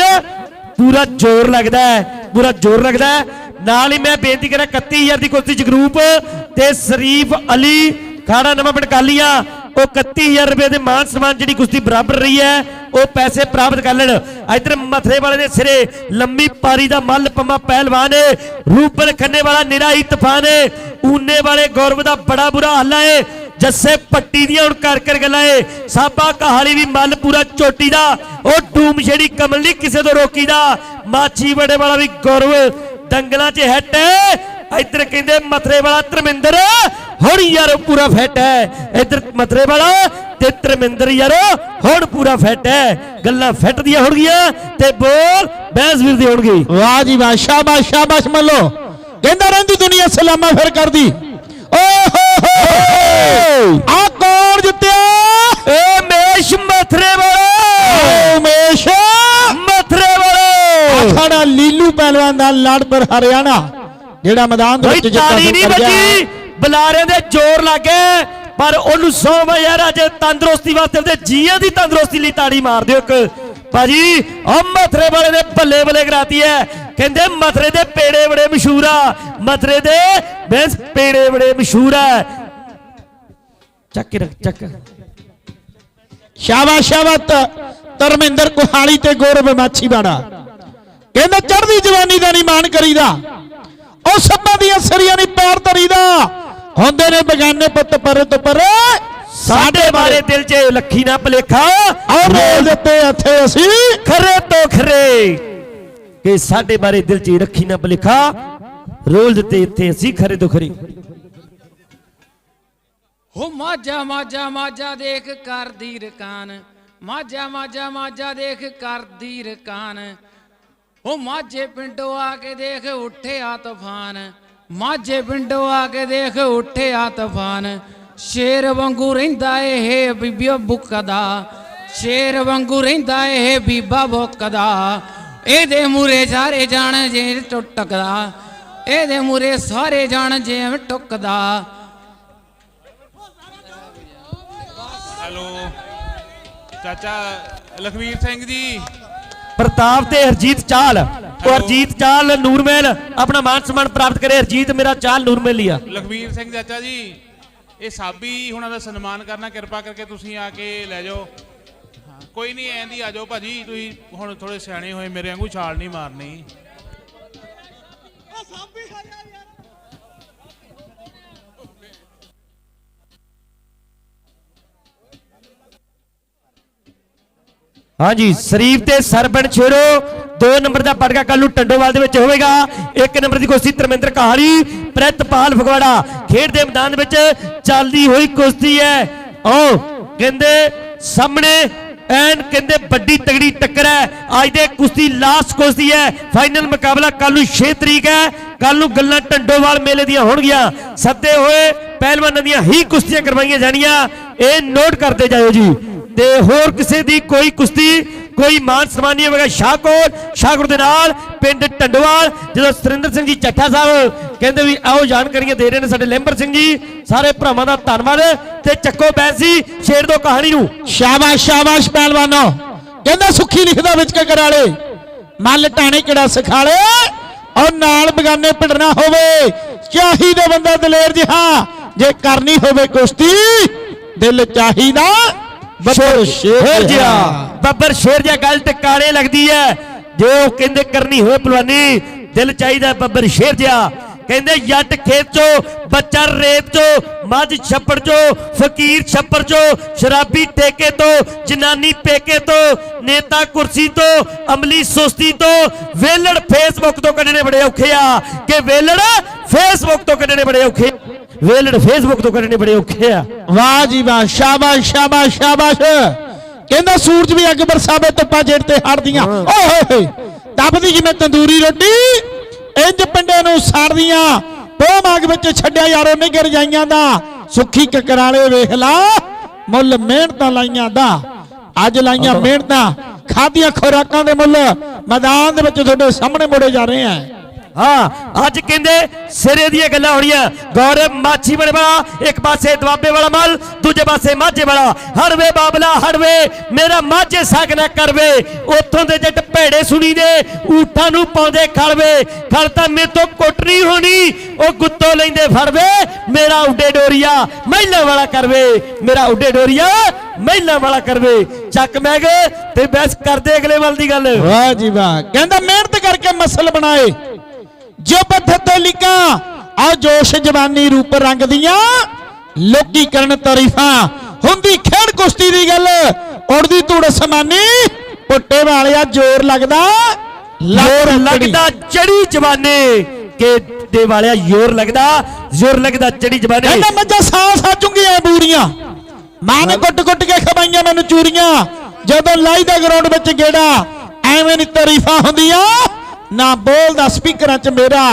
ਪੂਰਾ ਜ਼ੋਰ ਲੱਗਦਾ ਹੈ, ਪੂਰਾ ਜ਼ੋਰ ਲੱਗਦਾ ਹੈ। ਨਾਲ ਹੀ ਮੈਂ ਬੇਨਤੀ ਕਰਾਂ 31000 ਦੀ ਕੁਸ਼ਤੀ ਜਗਰੂਪ ਤੇ ਸ਼ਰੀਫ ਅਲੀ, ਖਾੜਾ ਨਵਾਂ ਪਿੰਡ ਕਾਲੀਆਂ ਉਹ 31000 ਰੁਪਏ ਦੇ ਮਾਨ ਸਨਮਾਨ ਜਿਹੜੀ ਕੁਸ਼ਤੀ ਬਰਾਬਰ ਰਹੀ ਹੈ, ਉਹ ਪੈਸੇ ਪ੍ਰਾਪਤ ਕਰ ਲੈਣ। ਇਧਰ ਮਥਰੇ ਵਾਲੇ ਦੇ ਸਿਰੇ ਲੰਮੀ ਪਾਰੀ ਦਾ ਮੱਲ ਪੰਮਾ ਪਹਿਲਵਾਨ ਰੂਪਲ ਖੰਨੇ ਵਾਲਾ ਨਿਰਾਈ ਤੂਫਾਨ ਊਨੇ ਵਾਲੇ ਗੌਰਵ ਦਾ ਬੜਾ ਬੁਰਾ ਹਾਲ ਹੈ ਜੱਸੇ ਪੱਟੀ ਦੀਆਂ ਹੁਣ ਕਰ ਕਰ ਗੱਲਾਂ ਏ, ਸਾਬਾ ਕਹਾਲੀ ਵੀ ਮੱਲ ਪੂਰਾ ਚੋਟੀ ਦਾ, ਉਹ ਡੂਮ ਛੇੜੀ ਕਮਲ ਨਹੀਂ ਕਿਸੇ ਤੋਂ ਰੋਕੀ ਦਾ, ਮਾਛੀ ਬੜੇ ਵਾਲਾ ਵੀ ਗੌਰਵ ਦੰਗਲਾਂ 'ਚ ਹੈਟ ਇਧਰ ਕਹਿੰਦੇ ਮਥਰੇ ਵਾਲਾ ਧਰਮਿੰਦਰ ਹੁਣ ਯਾਰ ਪੂਰਾ ਫਿੱਟ ਹੈ। ਇੱਧਰ ਮਥਰੇ ਵਾਲਾ ਤੇ ਧਰਮਿੰਦਰ ਯਾਰ ਹੁਣ ਪੂਰਾ ਫਿੱਟ ਹੈ। ਗੱਲਾਂ ਫਿੱਟ ਦੀਆਂ ਹੋਣਗੀਆਂ ਤੇ ਬੋਲ ਬੈਸ ਵੀਰ ਦੀ ਹੋਣਗੀ। ਵਾਹ ਜੀ ਵਾਹ ਸ਼ਾਬਾਸ਼ ਸ਼ਾਬਾਸ਼ ਮੱਲੋ ਕਹਿੰਦਾ ਰਹਿੰਦੀ ਦੁਨੀਆ ਸਲਾਮਾ ਫਿਰ ਕਰਦੀ। ਓ ਹੋ ਹੋ ਆ ਕੌਣ ਜਿੱਤਿਆ? ਏ ਮੇਸ਼ ਮਥਰੇ ਵਾਲਾ। ਓ ਮਥਰੇ ਵਾਲਾ। ਸਾਡਾ ਲੀਲੂ ਪਹਿਲਵਾਨ ਦਾ ਲੜਪਰ ਹਰਿਆਣਾ ਜਿਹੜਾ ਮੈਦਾਨ ਦੇ ਵਿੱਚ ਜਿੱਤਾਂ ਤਾੜੀ ਨਹੀਂ ਕਰ ਬੁਲਾਰੇ ਵੱਜੀ ਬੁਲਾਰਿਆਂ ਦੇ ਜ਼ੋਰ ਲੱਗੇ, ਪਰ ਉਹਨੂੰ ਸੌਂਵਾ ਯਾਰ ਅੱਜ ਤੰਦਰੁਸਤੀ ਵਾਸਤੇ ਉਹਦੇ ਜੀਆਂ ਦੀ ਤੰਦਰੁਸਤੀ ਲਈ ਤਾੜੀ ਮਾਰ ਦਿਓ ਇੱਕ। ਭਾਜੀ, ਉਹ ਮਥਰੇ ਵਾਲੇ ਨੇ ਬੱਲੇ ਬੱਲੇ ਕਰਾਤੀ ਹੈ। ਕਹਿੰਦੇ ਮਥਰੇ ਦੇ ਪੇੜੇ ਬੜੇ ਮਸ਼ਹੂਰ ਆ। ਮਥਰੇ ਦੇ ਬੈਸ ਪੇੜੇ ਬੜੇ ਮਸ਼ਹੂਰ ਆ। ਚੱਕ ਰੱਖ, ਚੱਕ। ਸ਼ਾਬਾਸ਼ ਸ਼ਾਬਾਸ਼। ਧਰਮਿੰਦਰ ਕੁਹਾਲੀ ਤੇ ਗੌਰਵ ਮਾਛੀਵਾੜਾ। ਕਹਿੰਦਾ ਚੜ੍ਹਦੀ ਜਵਾਨੀ ਦਾ ਨਹੀਂ ਮਾਣ ਕਰੀਦਾ। ਉਹ ਸੱਬਾਂ ਦੀਆਂ ਸਰੀਆਂ ਨਹੀਂ ਪੈਰ ਧਰੀਦਾ। ਹੁੰਦੇ ਨੇ ਬਗਾਨੇ ਪੁੱਤ ਪਰੇ ਤੋਂ ਪਰੇ ਸਾਡੇ ਬਾਰੇ ਦਿਲ 'ਚ ਲੱਖੀ ਨਾ ਭਲੇਖਾ। ਔਰ ਰੋਲ ਦਿੱਤੇ ਇੱਥੇ ਅਸੀਂ ਖਰੇ ਤੋਂ ਖਰੇ। ਕਿ ਸਾਡੇ ਬਾਰੇ ਦਿਲ 'ਚ ਰੱਖੀ ਨਾ ਭਲੇਖਾ। ਰੋਲ ਦਿੱਤੇ ਇੱਥੇ ਅਸੀਂ ਖਰੇ ਤੋਂ ਖਰੇ। ਹੋ ਮਾਝਾ ਮਾਝਾ ਮਾਝਾ ਦੇਖ ਕਰਦੀ ਰਕਾਨ ਮਾਝਾ ਮਾਝਾ ਮਾਝਾ ਦੇਖ ਕਰਦੀ ਰਕਾਨ ਹੋ ਮਾਝੇ ਪਿੰਡੋਂ ਆ ਕੇ ਦੇਖ ਉੱਠਿਆ ਤੂਫਾਨ। ਮਾਝੇ ਪਿੰਡੋਂ ਆ ਕੇ ਦੇਖ ਉੱਠਿਆ ਤੂਫਾਨ। ਸ਼ੇਰ ਵਾਂਗੂ ਰਹਿੰਦਾ ਇਹ ਬੀਬੀਓ ਬੁੱਕਦਾ। ਸ਼ੇਰ ਵਾਂਗੂ ਰਹਿੰਦਾ ਇਹ ਬੀਬਾ ਬੁੱਕਦਾ। ਇਹਦੇ ਮੂਰੇ ਸਾਰੇ ਜਾਣ ਜੇ ਟੁੱਟਕਦਾ। ਇਹਦੇ ਮੂਰੇ ਸਾਰੇ ਜਾਣ ਜੇ ਟੁੱਕਦਾ। ਹੈਲੋ। ਚਾਚਾ ਲਖਵੀਰ ਸਿੰਘ ਜੀ। ਪ੍ਰਤਾਪ ਤੇ ਹਰਜੀਤ ਚਾਲ। ਉਹ ਹਰਜੀਤ ਚਾਲ, ਨੂਰਮਹਿਲ ਆਪਣਾ ਮਾਨ ਸਨਮਾਨ ਪ੍ਰਾਪਤ ਕਰੇ। ਹਰਜੀਤ, ਮੇਰਾ ਚਾਲ ਨੂਰਮਹਿਲ ਆ। ਲਖਵੀਰ ਸਿੰਘ ਚਾਚਾ ਜੀ, ਇਹ ਸਾਬੀ ਹੁਣਾਂ ਦਾ ਸਨਮਾਨ ਕਰਨਾ, ਕਿਰਪਾ ਕਰਕੇ ਤੁਸੀਂ ਆ ਕੇ ਲੈ ਜਾਓ। ਕੋਈ ਨਹੀਂ ਐਂਦੀ ਆ ਜਾਓ ਭਾਜੀ, ਤੁਸੀਂ ਹੁਣ ਥੋੜੇ ਸਿਆਣੇ ਹੋਏ, ਮੇਰੇ ਵਾਂਗੂ ਛਾਲ ਨਹੀਂ ਮਾਰਨੀ। ਹਾਂਜੀ, ਸ਼ਰੀਫ ਤੇ ਸਰਬਣ ਛੇੜੋ। ਦੋ ਨੰਬਰ ਦਾ ਪਟਕਾ ਕੱਲ ਨੂੰ ਟੰਡੋਵਾਲ ਦੇ ਵਿੱਚ ਹੋਵੇਗਾ। ਇੱਕ ਨੰਬਰ ਦੀ ਕੁਸ਼ਤੀ ਧਰਮਿੰਦਰ ਕਹਾਲੀ, ਪ੍ਰਿਤਪਾਲ ਫਗਵਾੜਾ। ਖੇਡ ਦੇ ਮੈਦਾਨ ਵਿੱਚ ਚੱਲਦੀ ਹੋਈ ਕੁਸ਼ਤੀ ਹੈ। ਆਓ, ਕਹਿੰਦੇ ਸਾਹਮਣੇ, ਐਨ ਕਹਿੰਦੇ ਵੱਡੀ ਤਗੜੀ ਟੱਕਰ ਹੈ। ਅੱਜ ਦੇ ਕੁਸ਼ਤੀ ਲਾਸਟ ਕੁਸ਼ਤੀ ਹੈ। ਫਾਈਨਲ ਮੁਕਾਬਲਾ ਕੱਲ ਨੂੰ 6 ਤਰੀਕ ਹੈ। ਕੱਲ ਨੂੰ ਗੱਲਾਂ ਟੰਡੋਵਾਲ ਮੇਲੇ ਦੀਆਂ ਹੋਣਗੀਆਂ। ਸੱਦੇ ਹੋਏ ਪਹਿਲਵਾਨਾਂ ਦੀਆਂ ਹੀ ਕੁਸ਼ਤੀਆਂ ਕਰਵਾਈਆਂ ਜਾਣੀਆਂ। ਇਹ ਨੋਟ ਕਰਦੇ ਜਾਇਓ ਜੀ। ਤੇ ਹੋਰ ਕਿਸੇ ਦੀ ਕੋਈ ਕੁਸ਼ਤੀ, ਕੋਈ ਮਾਨ ਸਨਮਾਨੀ ਹੋਵੇਗਾ ਸ਼ਾਹਕੋਟ ਸ਼ਾਹਕੋਟ ਦੇ ਨਾਲ ਪਿੰਡ ਟੰਡਵਾਲ ਜਦੋਂ ਸੁਰਿੰਦਰ ਸਿੰਘ ਜੀ ਚੱਠਾ ਸਾਹਿਬ ਕਹਿੰਦੇ ਵੀ ਆਓ ਜਾਣਕਾਰੀਆਂ ਦੇ ਰਹੇ ਨੇ ਸਾਡੇ ਲੈਂਬਰ ਸਿੰਘ ਜੀ, ਸਾਰੇ ਭਰਾਵਾਂ ਦਾ ਧੰਨਵਾਦ ਤੇ ਚੱਕੋ ਬੈਂਸੀ ਛੇੜ ਦੋ ਕਹਾਣੀ ਨੂੰ। ਸ਼ਾਬਾਸ਼ ਸ਼ਾਬਾਸ਼ ਪਹਿਲਵਾਨੋ। ਕਹਿੰਦਾ ਸੁੱਖੀ ਲਿਖਦਾ ਵਿੱਚ ਕੇ ਕਰਾਲੇ ਮੱਲ ਟਾਣੇ ਕਿਹੜਾ ਸਿਖਾਲੇ? ਔਰ ਨਾਲ ਬਗਾਨੇ ਪਿੜਨਾ ਹੋਵੇ। ਚਾਹੀਦਾ ਬੰਦਾ ਦਲੇਰ ਜਿਹਾ। ਜੇ ਕਰਨੀ ਹੋਵੇ ਕੁਸ਼ਤੀ, ਦਿਲ ਚਾਹੀਦਾ ਬੱਬਰ ਸ਼ੇਰ ਜਿਆ ਬੱਬਰ ਸ਼ੇਰ ਜਿਆ ਗੱਲ ਟਿਕਾਣੇ ਲੱਗਦੀ ਹੈ ਜੋ ਉਹ ਕਹਿੰਦੇ ਕਰਨੀ ਹੋਏ ਪਹਿਲਵਾਨੀ ਦਿਲ ਚਾਹੀਦਾ ਬੱਬਰ ਸ਼ੇਰ ਜਿਆ ਕਹਿੰਦੇ ਜੱਟ ਖੇਤ ਚੋ ਬੱਚਾ ਰੇਤ ਚੋ ਮੱਝ ਛੱਪੜ ਚੋ ਫਕੀਰ ਛੱਪੜ ਚੋ ਸ਼ਰਾਬੀ ਠੇਕੇ ਤੋਂ ਜਨਾਨੀ ਪੇਕੇ ਤੋਂ ਨੇਤਾ ਕੁਰਸੀ ਤੋਂ ਅਮਲੀ ਸੁਸਤੀ ਤੋਂ ਵੇਲੜ ਫੇਸਬੁੱਕ ਤੋਂ ਕੱਢਣੇ ਬੜੇ ਔਖੇ ਆ। ਕਿ ਵੇਲੜ ਫੇਸਬੁੱਕ ਤੋਂ ਕੱਢਣੇ ਬੜੇ ਔਖੇ ਵੇਲੜ ਫੇਸਬੁੱਕ ਤੋਂ ਕੱਢਣੇ ਬੜੇ ਔਖੇ ਆ। ਵਾਹ ਜੀ ਵਾਹ ਸ਼ਾਬਾਸ਼ ਸ਼ਾਬਾਸ਼ ਸ਼ਾਬਾਸ਼। ਕਹਿੰਦਾ ਸੂਰਜ ਵੀ ਅੱਗ ਬਰਸਾਵੇ ਧੁੱਪਾਂ ਜੇੜ ਤੇ ਹੜਦੀਆਂ। ਓਏ ਹੋਏ ਹੋਏ ਤਪਦੀ ਜਿਵੇਂ ਤੰਦੂਰੀ ਰੋਟੀ। ਇੰਜ ਪਿੰਡੇ ਨੂੰ ਸਾੜਦੀਆਂ। ਪੋ ਮਾਗ ਵਿੱਚ ਛੱਡਿਆ ਯਾਰੋ ਨਿਗਰ ਜਾਈਆਂ ਦਾ। ਸੁੱਖੀ ਕਕਰਾਲੇ ਵੇਖ ਲਾ ਮੁੱਲ ਮਿਹਨਤਾਂ ਲਾਈਆਂ ਦਾ। ਅੱਜ ਲਾਈਆਂ ਮਿਹਨਤਾਂ ਖਾਦੀਆਂ ਖੁਰਾਕਾਂ ਦੇ ਮੁੱਲ। ਮੈਦਾਨ ਦੇ ਵਿੱਚ ਤੁਹਾਡੇ ਸਾਹਮਣੇ ਮੋੜੇ ਜਾ ਰਹੇ ਆ। ਹਾਂ, ਅੱਜ ਕਹਿੰਦੇ ਸਿਰੇ ਦੀਆਂ ਗੱਲਾਂ ਹੋਣੀਆਂ। ਗੌਰਵ ਮਾਛੀ ਵਾਲਾ ਇੱਕ ਪਾਸੇ ਦਵਾਬੇ ਵਾਲਾ ਮਲ, ਦੂਜੇ ਪਾਸੇ ਮਾਝੇ ਵਾਲਾ। ਹੜਵੇ ਬਾਬਲਾ ਹੜਵੇ ਮੇਰਾ ਮਾਝੇ ਸਾਗ ਨਾ ਕਰਵੇ। ਉੱਥੋਂ ਦੇ ਜੱਟ ਭੇੜੇ ਸੁਣੀ ਦੇ, ਊਠਾਂ ਨੂੰ ਪਾਉਂਦੇ ਖੜਵੇ ਖੜ ਤਾਂ ਮੇਰੇ ਤੋਂ ਕੁੱਟ ਹੋਣੀ, ਉਹ ਗੁੱਤੋਂ ਲੈਂਦੇ ਫੜਵੇ ਮੇਰਾ ਉੱਡੇ ਡੋਰੀਆ ਮਹਿਲਾ ਵਾਲਾ ਕਰਵੇ। ਮੇਰਾ ਉੱਡੇ ਡੋਰੀਆ ਮਹਿਲਾ ਵਾਲਾ ਕਰਵੇ। ਚੱਕ ਮੈਂ ਗਏ ਤੇ ਬੈਸ ਕਰਦੇ ਅਗਲੇ ਵੱਲ ਦੀ ਗੱਲ। ਵਾਹ ਜੀ ਵਾਹ। ਕਹਿੰਦਾ ਮਿਹਨਤ ਕਰਕੇ ਮਸਲ ਬਣਾਏ। ਜੋ ਪੱਥਰ ਤੇ ਲਿਖਾਂ ਆ ਜੋਸ਼ ਜਵਾਨੀ ਰੂਪ ਰੰਗ ਦੀਆਂ ਲੋਕੀ ਕਰਨ ਤਾਰੀਫਾਂ। ਹੁੰਦੀ ਖੇਡ ਕੁਸ਼ਤੀ ਦੀ ਗੱਲ ਉੜਦੀ ਧੂੜ ਸਮਾਨੀ ਪੁੱਟੇ ਵਾਲਿਆ ਜ਼ੋਰ ਲੱਗਦਾ ਜ਼ੋਰ ਲੱਗਦਾ ਚੜੀ ਜਵਾਨੇ ਕਿ ਦੇ ਵਾਲਿਆ ਜ਼ੋਰ ਲੱਗਦਾ ਜ਼ੋਰ ਲੱਗਦਾ ਚੜੀ ਜਵਾਨੇ। ਕਹਿੰਦਾ ਮੱਝਾਂ ਸਾਹ ਸਾਹ ਚੁੰਗੀਆਂ ਬੂਰੀਆਂ ਮਾਂ ਨੇ ਕੁੱਟ ਕੁੱਟ ਕੇ ਖਵਾਈਆਂ ਮੈਨੂੰ ਚੂਰੀਆਂ ਜਦੋਂ ਲਾਈ ਦਾ ਗਰਾਊਂਡ ਵਿੱਚ ਗੇੜਾ ਐਵੇਂ ਨਹੀਂ ਤਾਰੀਫਾਂ ਹੁੰਦੀਆਂ। ਨਾ ਬੋਲਦਾ ਸਪੀਕਰਾਂ 'ਚ ਮੇਰਾ,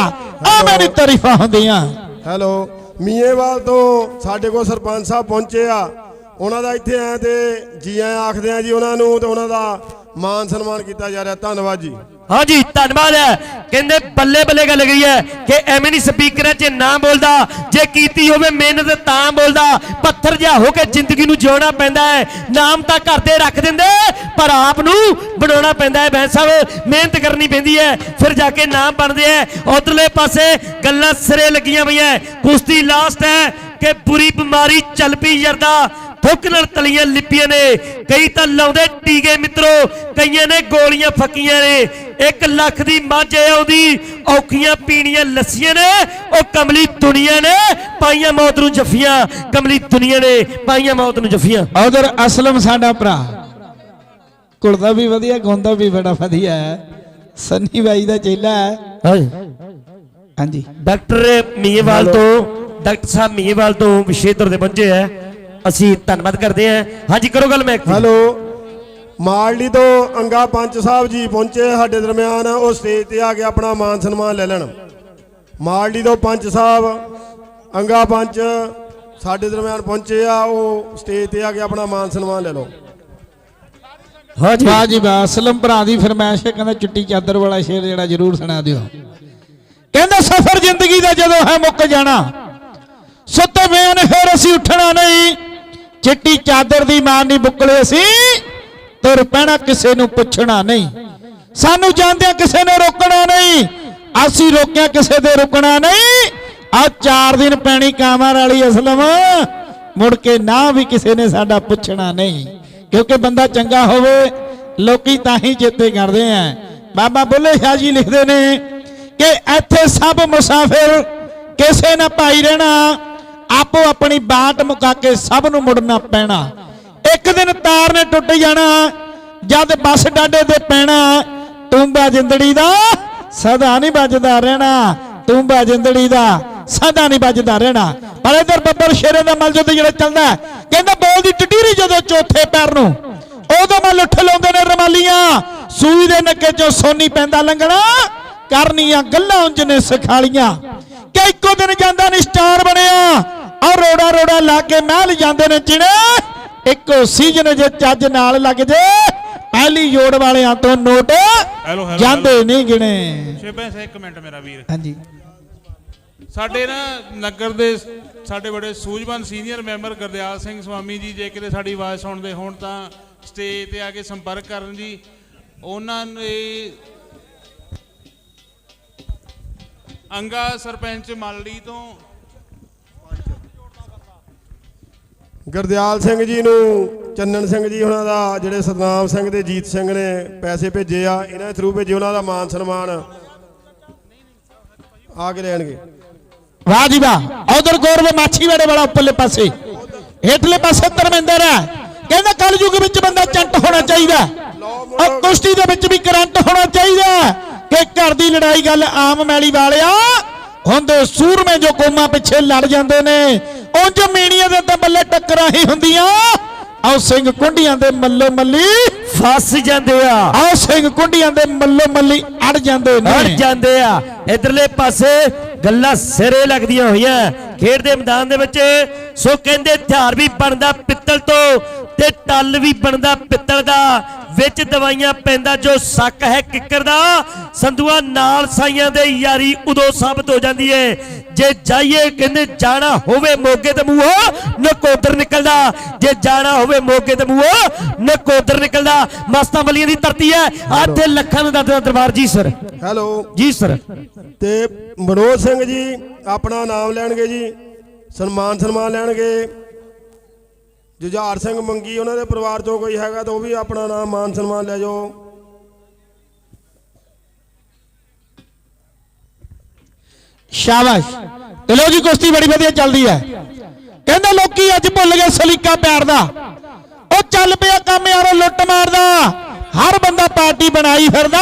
ਐਵੇਂ ਨਹੀਂ ਤਾਰੀਫਾਂ ਹੁੰਦੀਆਂ। ਹੈਲੋ ਮੀਏਵਾਲ ਤੋਂ ਸਾਡੇ ਕੋਲ ਸਰਪੰਚ ਸਾਹਿਬ ਪਹੁੰਚੇ ਆ। ਉਹਨਾਂ ਦਾ ਇੱਥੇ ਆਏ ਤੇ ਜੀ ਆਇਆਂ ਆਖਦੇ ਆ ਜੀ ਉਹਨਾਂ ਨੂੰ ਤੇ ਉਹਨਾਂ ਦਾ ਮਾਨ ਸਨਮਾਨ ਕੀਤਾ ਜਾ ਰਿਹਾ। ਧੰਨਵਾਦ ਜੀ। ਹਾਂਜੀ, ਧੰਨਵਾਦ ਹੈ। ਕਹਿੰਦੇ ਬੱਲੇ ਬੱਲੇ ਗੱਲ ਗਈ ਹੈ ਕਿ ਐਵੇਂ ਨਹੀਂ ਸਪੀਕਰਾਂ 'ਚ ਨਾ ਬੋਲਦਾ, ਜੇ ਕੀਤੀ ਹੋਵੇ ਮਿਹਨਤ ਤਾਂ ਬੋਲਦਾ, ਪੱਥਰ ਜਿਹਾ ਹੋ ਕੇ ਜ਼ਿੰਦਗੀ ਨੂੰ ਜਿਉਣਾ ਪੈਂਦਾ ਹੈ। ਨਾਮ ਤਾਂ ਘਰ ਦੇ ਰੱਖ ਦਿੰਦੇ, ਪਰ ਆਪ ਨੂੰ ਬਣਾਉਣਾ ਪੈਂਦਾ ਹੈ। ਬੈਂ ਸਾਹਿਬ, ਮਿਹਨਤ ਕਰਨੀ ਪੈਂਦੀ ਹੈ। ਫਿਰ ਜਾ ਕੇ ਨਾਮ ਬਣਦੇ ਹੈ। ਉਧਰਲੇ ਪਾਸੇ ਗੱਲਾਂ ਸਿਰੇ ਲੱਗੀਆਂ ਪਈਆਂ ਕੁਸ਼ਤੀ ਲਾਸਟ ਹੈ ਕਿ ਬੁਰੀ ਬਿਮਾਰੀ ਚੱਲ ਪਈ ਯਰਦਾ ਫੁੱਕ ਨਾਲ ਤਲੀਆਂ ਲਿਪੀਆਂ ਨੇ। ਕਈ ਤਾਂ ਲਾਉਂਦੇ ਟੀਕੇ ਮਿੱਤਰੋ ਕਈਆਂ ਨੇ ਗੋਲੀਆਂ ਫੱਕੀਆਂ ਨੇ। 1 ਲੱਖ ਦੀ ਮੱਝ ਹੈ ਉਹਦੀ ਔਖੀਆਂ ਪੀਣੀਆਂ ਲੱਸੀਆਂ ਨੇ ਉਹ ਕਮਲੀ ਦੁਨੀਆ ਨੇ। ਪਾਈਆਂ ਮੌਤ ਨੂੰ ਜੱਫੀਆਂ ਕਮਲੀ ਦੁਨੀਆ ਨੇ ਪਾਈਆਂ ਮੌਤ ਨੂੰ ਜੱਫੀਆਂ। ਉਧਰ ਅਸਲਮ ਸਾਡਾ ਭਰਾ। ਕੁੜਦਾ ਵੀ ਵਧੀਆ ਗਾਉਂਦਾ ਵੀ ਬੜਾ ਵਧੀਆ ਹੈ। ਸੰਨੀ ਬਾਈ ਦਾ ਚੇਲਾ ਹੈ। ਹਾਂਜੀ। ਡਾਕਟਰ ਮੀਏਵਾਲ ਤੋਂ ਡਾਕਟਰ ਸਾਹਿਬ ਮੀਏਵਾਲ ਤੋਂ ਵਿਸ਼ੇਸ਼ ਤੌਰ ਤੇ ਪਹੁੰਚੇ ਹੈ। ਅਸੀਂ ਧੰਨਵਾਦ ਕਰਦੇ ਹਾਂ। ਹਾਂਜੀ ਕਰੋ ਗੱਲ ਮੈਂ ਹੈਲੋ ਮਾਲਡੀ ਤੋਂ ਅੰਗਾ ਪੰਚ ਸਾਹਿਬ ਜੀ ਪਹੁੰਚੇ ਸਾਡੇ ਦਰਮਿਆਨ ਉਹ ਸਟੇਜ ਤੇ ਆ ਕੇ ਆਪਣਾ ਮਾਨ ਸਨਮਾਨ ਲੈ ਲੈਣ। ਮਾਲਡੀ ਤੋਂ ਪੰਚ ਸਾਹਿਬ ਅੰਗਾ ਪੰਚ ਸਾਡੇ ਦਰਮਿਆਨ ਪਹੁੰਚੇ ਆ ਉਹ ਸਟੇਜ ਤੇ ਆ ਕੇ ਆਪਣਾ ਮਾਨ ਸਨਮਾਨ ਲੈ ਲਓ। ਹਾਂਜੀ ਵਾਹ ਜੀ ਵਾਹ ਅਸਲਮ ਭਰਾ ਦੀ ਫਰਮਾਇਸ਼ ਹੈ ਕਹਿੰਦਾ ਚਿੱਟੀ ਚਾਦਰ ਵਾਲਾ ਸ਼ੇਰ ਜਿਹੜਾ ਜ਼ਰੂਰ ਸੁਣਾ ਦਿਓ। ਕਹਿੰਦਾ ਸਫ਼ਰ ਜ਼ਿੰਦਗੀ ਦਾ ਜਦੋਂ ਹੈ ਮੁੱਕ ਜਾਣਾ ਸੁੱਤੇ ਪਏ ਨੇ ਫਿਰ ਅਸੀਂ ਉੱਠਣਾ ਨਹੀਂ। ਚਿੱਟੀ ਚਾਦਰ ਦੀ ਮਾਂ ਨਹੀਂ ਬੁੱਕਲੇ ਅਸੀਂ ਤੁਰ ਪੈਣਾ ਕਿਸੇ ਨੂੰ ਪੁੱਛਣਾ ਨਹੀਂ। ਸਾਨੂੰ ਜਾਂਦਿਆਂ ਕਿਸੇ ਨੇ ਰੋਕਣਾ ਨਹੀਂ, ਅਸੀਂ ਰੋਕਿਆ ਕਿਸੇ ਦੇ ਰੁਕਣਾ ਨਹੀਂ। ਆ ਚਾਰ ਦਿਨ ਪੈਣੀ ਕਾਮਾਂ ਵਾਲੀ ਅਸਲਮ, ਮੁੜ ਕੇ ਨਾ ਵੀ ਕਿਸੇ ਨੇ ਸਾਡਾ ਪੁੱਛਣਾ ਨਹੀਂ। ਕਿਉਂਕਿ ਬੰਦਾ ਚੰਗਾ ਹੋਵੇ, ਲੋਕੀ ਤਾਂ ਹੀ ਚੇਤੇ ਕਰਦੇ ਆ। ਬਾਬਾ ਬੁੱਲੇ ਸ਼ਾਹ ਜੀ ਲਿਖਦੇ ਨੇ ਕਿ ਇੱਥੇ ਸਭ ਮੁਸਾਫਿਰ ਕਿਸੇ ਨਾ ਭਾਈ ਰਹਿਣਾ ਆਪੋ ਆਪਣੀ ਬਾਟ ਮੁਕਾ ਕੇ ਸਭ ਨੂੰ ਮੁੜਨਾ ਪੈਣਾ। ਇੱਕ ਦਿਨ ਤਾਰ ਨੇ ਟੁੱਟ ਜਾਣਾ, ਜਦ ਬੱਸ ਡਾਡੇ ਤੇ ਪੈਣਾ, ਤੂੰਬਾ ਜਿੰਦੜੀ ਦਾ ਸਦਾ ਨਹੀਂ ਵੱਜਦਾ ਰਹਿਣਾ। ਤੂੰਬਾ ਜਿੰਦੜੀ ਦਾ ਸਦਾ ਨਹੀਂ ਵੱਜਦਾ ਰਹਿਣਾ। ਪਰ ਇਧਰ ਬੱਬਰ ਸ਼ੇਰੇ ਦਾ ਮਲ ਜਦੋਂ ਜਿਹੜਾ ਚੱਲਦਾ ਕਹਿੰਦਾ ਬੋਲ ਦੀ ਟਟੀਰੀ ਜਦੋਂ ਚੌਥੇ ਪੈਰ ਨੂੰ, ਉਦੋਂ ਮਲ ਉੱਠ ਲਾਉਂਦੇ ਨੇ ਰਮਾਲੀਆਂ। ਸੂਈ ਦੇ ਨੱਕੇ ਚੋਂ ਸੋਨੀ ਪੈਂਦਾ ਲੰਗਣਾ ਕਰਨੀਆਂ ਗੱਲਾਂ ਉਂਝ ਨੇ ਸਿਖਾਲੀਆਂ। ਕਿ ਇੱਕੋ ਦਿਨ ਜਾਂਦਾ ਨਹੀਂ ਸਟਾਰ ਬਣਿਆ। ਔਰ ਰੋੜਾ ਰੋੜਾ ਲਾ ਕੇ ਮਹਿਲ ਜਾਂਦੇ ਨੇ ਚਿਣੇ ਇੱਕੋ ਸੀਜ਼ਨ ਜੇ ਚੱਜ ਨਾਲ ਲੱਗ ਜੇ ਪਹਿਲੀ ਜੋੜ ਵਾਲਿਆਂ ਤੋਂ ਨੋਟ ਜਾਂਦੇ ਨਹੀਂ ਗਿਣੇ। ਸ਼ੇਬੇ ਸੇ ਇੱਕ ਮਿੰਟ ਮੇਰਾ ਵੀਰ। ਹਾਂਜੀ। ਸਾਡੇ ਨਾ ਨਗਰ ਦੇ ਸਾਡੇ ਬੜੇ ਸੂਝਵਾਨ ਸੀਨੀਅਰ ਮੈਂਬਰ ਗੁਰਦਿਆਲ ਸਿੰਘ ਸਵਾਮੀ ਜੀ ਜੇ ਕਿਤੇ ਸਾਡੀ ਆਵਾਜ਼ ਸੁਣਦੇ ਹੋਣ ਤਾਂ ਸਟੇਜ ਤੇ ਆ ਕੇ ਸੰਪਰਕ ਕਰਨ ਜੀ। ਉਹਨਾਂ ਨੇ ਅੰਗਾ ਸਰਪੰਚ ਮਾਲੜੀ ਤੋਂ। ਗੁਰਦਿਆਲ ਸਿੰਘ ਜੀ ਨੂੰ ਚੰਨਨ ਸਿੰਘ ਜੀ ਉਹਨਾਂ ਦਾ ਜਿਹੜੇ ਸਤਨਾਮ ਸਿੰਘ ਤੇ ਜੀਤ ਸਿੰਘ ਨੇ ਪੈਸੇ ਭੇਜੇ ਆ ਇਹਨਾਂ ਦੇ ਥਰੂ ਭੇਜੇ ਉਹਨਾਂ ਦਾ ਮਾਨ ਸਨਮਾਨ। ਆ ਕੇ ਲੈਣਗੇ। ਵਾਹ ਜੀ ਵਾਹ। ਉਧਰ ਗੌਰਵ ਮਾਛੀਵਾੜੇ ਵਾਲਾ ਉੱਪਰਲੇ ਪਾਸੇ। ਹੇਠਲੇ ਪਾਸੇ ਧਰਮਿੰਦਰ ਹੈ। ਕਹਿੰਦਾ ਕਲਯੁਗ ਵਿੱਚ ਬੰਦਾ ਚੰਟ ਹੋਣਾ ਚਾਹੀਦਾ। ਔਰ ਕੁਸ਼ਤੀ ਦੇ ਵਿੱਚ ਵੀ ਕਰੰਟ ਹੋਣਾ ਚਾਹੀਦਾ। ਕਿ ਘਰ ਦੀ ਲੜਾਈ ਗੱਲ ਆਮ ਮੈਲੀ ਵਾਲਿਆ? ਹੁੰਦੇ ਸੂਰਮੇ ਜੋ ਕੋਮਾਂ ਪਿੱਛੇ ਲੜ ਜਾਂਦੇ ਨੇ ਉਂਝ ਮੀਣੀਆਂ ਦੇ ਤਾਂ ਬੱਲੇ ਟੱਕਰਾਂ ਹੀ ਹੁੰਦੀਆਂ। ਆਓ ਸਿੰਘ ਕੁੰਡੀਆਂ ਦੇ ਮੱਲੋ ਮੱਲੀ ਫਸ ਜਾਂਦੇ ਆ। ਆਓ ਸਿੰਘ ਕੁੰਡੀਆਂ ਦੇ ਮੱਲੋ ਮੱਲੀ ਅੜ ਜਾਂਦੇ ਅੜ ਨੇ ਜਾਂਦੇ ਆ। ਇਧਰਲੇ ਪਾਸੇ ਗੱਲਾਂ ਸਿਰੇ ਲੱਗਦੀਆਂ ਹੋਈਆਂ। ਖੇਡ ਦੇ ਮੈਦਾਨ ਦੇ ਵਿੱਚ ਸੋ ਕਹਿੰਦੇ ਹਥਿਆਰ ਵੀ ਬਣਦਾ ਪਿੱਤਲ ਤੋਂ ਤੇ ਟੱਲ ਵੀ ਬਣਦਾ ਪਿੱਤਲ ਦਾ। ਵਿੱਚ ਦਵਾਈਆਂ ਪੈਂਦਾ ਜੋ ਸ਼ੱਕ ਹੈ ਕਿੱਕਰ ਦਾ ਸੰਧੂਆ ਨਾਲ ਸਾਈਆਂ ਦੇ ਯਾਰੀ ਉਦੋਂ ਸਾਬਤ ਹੋ ਜਾਂਦੀ ਹੈ ਜੇ ਜਾਈਏ ਕਹਿੰਦੇ ਜਾਣਾ ਹੋਵੇ ਮੋਗੇ ਤੇ ਮੂੰਹੋਂ ਨਕੋਦਰ ਨਿਕਲਦਾ। ਜੇ ਜਾਣਾ ਹੋਵੇ ਮੋਗੇ ਤੇ ਮੂੰਹੋਂ ਨਕੋਦਰ ਨਿਕਲਦਾ। ਮਸਤਾਂ ਬਲੀਆਂ ਦੀ ਧਰਤੀ ਹੈ। ਆਥੇ ਲੱਖਾਂ ਦਾ ਦਰ- ਦਰਬਾਰ ਜੀ ਸਰ। ਹੈਲੋ ਜੀ ਸਰ। ਤੇ ਮਨੋਜ ਸਿੰਘ ਜੀ ਆਪਣਾ ਨਾਮ ਲੈਣਗੇ ਜੀ। ਸਨਮਾਨ ਸਨਮਾਨ ਲੈਣਗੇ। ਜੁਝਾਰ ਸਿੰਘ ਮੰਗੀ ਉਹਨਾਂ ਦੇ ਪਰਿਵਾਰ ਚੋਂ ਕੋਈ ਹੈਗਾ ਤਾਂ ਉਹ ਵੀ ਆਪਣਾ ਨਾਮ ਮਾਨ ਸਨਮਾਨ ਲੈ ਜਾਓ। ਸ਼ਾਬਾਸ਼। ਤੇ ਲੋ ਜੀ, ਕੁਸ਼ਤੀ ਬੜੀ ਵਧੀਆ ਚੱਲਦੀ ਹੈ। ਕਹਿੰਦੇ ਲੋਕੀ ਅੱਜ ਭੁੱਲ ਗਏ ਸਲੀਕਾ ਪਿਆਰ ਦਾ। ਉਹ ਚੱਲ ਪਿਆ ਕੰਮ ਯਾਰੋ, ਲੁੱਟ ਮਾਰਦਾ। ਹਰ ਬੰਦਾ ਪਾਰਟੀ ਬਣਾਈ ਫਿਰਦਾ।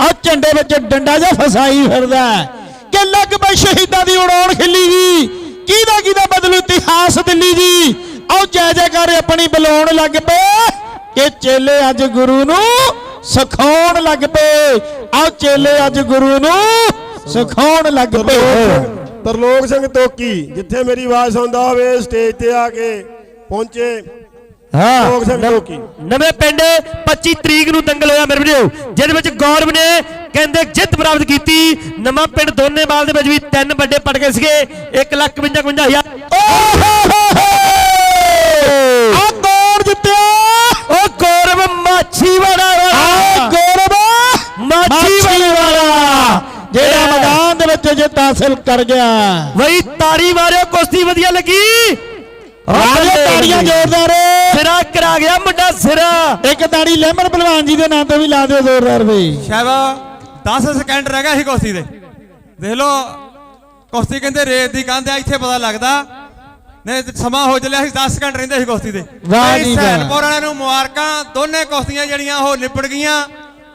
ਆ ਝੰਡੇ ਵਿੱਚ ਡੰਡਾ ਜਿਹਾ ਫਸਾਈ ਫਿਰਦਾ ਕਿ ਲੱਗ ਪਈ ਸ਼ਹੀਦਾਂ ਦੀ ਉਡਾਉਣ ਖਿੱਲੀ ਜੀ। ਕਿਹਦਾ ਕਿਹਦਾ ਬਦਲੂ ਇਤਿਹਾਸ ਦਿੱਲੀ ਜੀ। ਆਓ ਜੈ ਜੈਕਾਰ ਆਪਣੀ ਬੁਲਾਉਣ ਲੱਗ ਪਏ ਕਿ ਚੇਲੇ ਅੱਜ ਗੁਰੂ ਨੂੰ ਸਿਖਾਉਣ ਲੱਗ ਪਏ। ਆਓ ਚੇਲੇ ਅੱਜ ਗੁਰੂ ਨੂੰ ਸਿਖਾਉਣ ਲੱਗ ਪਏ। ਤਰਲੋਕ ਸਿੰਘ ਤੋਕੀ ਜਿੱਥੇ ਮੇਰੀ ਆਵਾਜ਼ ਸੁਣਦਾ ਹੋਵੇ ਸਟੇਜ ਤੇ ਆ ਕੇ ਪਹੁੰਚੇ। ਹਾਂ। ਲੋਕ ਸਿੰਘ ਲੋਕੀ ਨਵੇਂ ਪਿੰਡ 25 ਤਰੀਕ ਨੂੰ ਦੰਗਲ ਹੋਇਆ ਮੇਰੇ ਵੀਰੋ ਜਿਹਦੇ ਵਿੱਚ ਗੌਰਵ ਨੇ ਕਹਿੰਦੇ ਜਿੱਤ ਪ੍ਰਾਪਤ ਕੀਤੀ। ਨਵਾਂ ਪਿੰਡ ਦੋਨੇਵਾਲ ਦੇ ਵਿੱਚ ਵੀ ਤਿੰਨ ਵੱਡੇ ਪਟਕੇ ਸੀਗੇ 1 ਲੱਖ 55 ਹਜ਼ਾਰ। ਆ ਗੌਰ ਜਿੱਤਿਆ ਉਹ ਗੌਰਵ ਮਾਛੀਵਾੜਾ ਆ ਵਾਲਾ ਗੌਰਵ ਮਾਛੀਵਾੜਾ ਵਾਲਾ। ਜਿਹੜਾ ਮੈਦਾਨ ਦੇ ਵਿੱਚ ਜਿੱਤ ਹਾਸਲ ਕਰ ਗਿਆ। ਵਈ ਤਾੜੀ ਮਾਰਿਓ ਕੁਸ਼ਤੀ ਵਧੀਆ ਲੱਗੀ। ਰਾਜੇ ਤਾੜੀਆਂ ਜ਼ੋਰਦਾਰ। ਸਿਰਾ ਕਰਾ ਗਿਆ ਮੁੰਡਾ ਸਿਰਾ। ਇੱਕ ਤਾੜੀ ਲੈਮਨ ਪਹਿਲਵਾਨ ਜੀ ਦੇ ਨਾਂ ਤੇ ਵੀ ਲਾ ਦਿਓ ਜ਼ੋਰਦਾਰ ਬਈ। ਸ਼ਾਇਦ 10 ਸਕਿੰਟ ਰਹਿ ਗਿਆ ਸੀ ਕੁਸ਼ਤੀ ਦੇ। ਦੇਖ ਲਓ ਕੁਸ਼ਤੀ ਕਹਿੰਦੇ ਰੇਤ ਦੀ ਕੰਧ ਆ ਇੱਥੇ ਪਤਾ ਲੱਗਦਾ। ਤੇ ਸਮਾਂ ਹੋ ਚੱਲਿਆ ਸੀ 10 ਸਕਿੰਟ ਰਹਿੰਦੇ ਸੀ ਕੁਸ਼ਤੀ ਦੇ ਵਾਹ ਜੀ ਵਾਹ। ਸੈਨਪੁਰ ਵਾਲਿਆਂ ਨੂੰ ਮੁਬਾਰਕਾਂ ਦੋਨੇ ਕੁਸ਼ਤੀਆਂ ਜਿਹੜੀਆਂ ਉਹ ਨਿਪਟ ਗਈਆਂ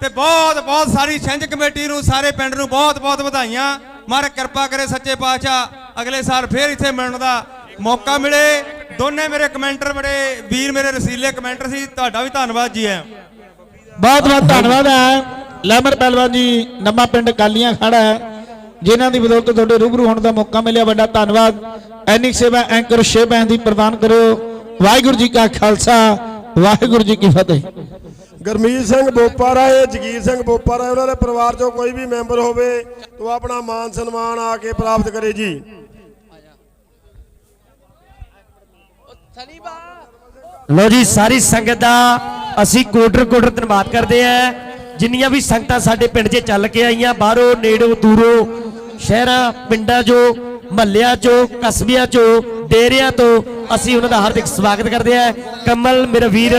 ਤੇ ਬਹੁਤ ਬਹੁਤ ਸਾਰੀ ਛਿੰਝ ਕਮੇਟੀ ਨੂੰ ਸਾਰੇ ਪਿੰਡ ਨੂੰ ਬਹੁਤ ਬਹੁਤ ਵਧਾਈਆਂ। ਮਾਰ ਕਿਰਪਾ ਕਰੇ ਸੱਚੇ ਪਾਤਸ਼ਾਹ ਅਗਲੇ ਸਾਲ ਫੇਰ ਇੱਥੇ ਮਿਲਣ ਦਾ ਮੌਕਾ ਮਿਲੇ। ਦੋਨੇ ਮੇਰੇ ਕਮੈਂਟਰ ਬੜੇ ਵੀਰ ਮੇਰੇ ਰਸੀਲੇ ਕਮੈਂਟਰ ਸੀ ਤੁਹਾਡਾ ਵੀ ਧੰਨਵਾਦ ਜੀ ਹੈ ਬਹੁਤ ਬਹੁਤ ਧੰਨਵਾਦ ਹੈ ਲੈਮਨ ਪਹਿਲਵਾਨ ਜੀ ਨਵਾਂ ਪਿੰਡ ਕਾਲੀਆਂ ਖੜਾ ਹੈ ਜਿਨ੍ਹਾਂ ਦੀ ਬਦੌਲਤ ਤੁਹਾਡੇ ਰੂਬਰੂ ਹੋਣ ਦਾ ਮੌਕਾ ਮਿਲਿਆ ਵੱਡਾ ਧੰਨਵਾਦ। ਐਨਿਕ ਸੇਵਾ ਐਂਕਰ ਸ਼ੇਬੈਂ ਦੀ ਪ੍ਰਦਾਨ ਕਰਿਓ। ਵਾਹਿਗੁਰੂ ਜੀ ਕਾ ਖਾਲਸਾ ਵਾਹਿਗੁਰੂ ਜੀ ਕੀ ਫਤਿਹ। ਗਰਮੀਤ ਸਿੰਘ ਬੋਪਾ ਰਾਏ ਜਗੀਰ ਸਿੰਘ ਬੋਪਾ ਰਾਏ ਉਹਨਾਂ ਦੇ ਪਰਿਵਾਰ ਚੋਂ ਕੋਈ ਵੀ ਮੈਂਬਰ ਹੋਵੇ ਤਾਂ ਉਹ ਆਪਣਾ ਮਾਨ ਸਨਮਾਨ ਆ ਕੇ ਪ੍ਰਾਪਤ ਕਰੇ ਜੀ। ਲੋ ਜੀ ਸਾਰੀ ਸੰਗਤ ਦਾ ਅਸੀਂ ਕੋਟਰ ਕੋਟਰ ਧੰਨਵਾਦ ਕਰਦੇ ਆਂ ਜਿੰਨੀਆਂ ਵੀ ਸੰਗਤਾਂ ਸਾਡੇ ਪਿੰਡ 'ਚ ਚੱਲ ਕੇ ਆਈਆਂ ਬਾਹਰੋਂ ਨੇੜੋਂ ਦੂਰੋਂ ਸ਼ਹਿਰਾਂ ਪਿੰਡਾਂ 'ਚੋਂ ਮਹੱਲਿਆਂ 'ਚੋਂ ਕਸਬਿਆਂ 'ਚੋਂ ਡੇਰਿਆਂ ਤੋਂ ਅਸੀਂ ਉਹਨਾਂ ਦਾ ਹਾਰਦਿਕ ਸਵਾਗਤ ਕਰਦੇ ਆਂ ਕਮਲ ਮੇਰਾ ਵੀਰ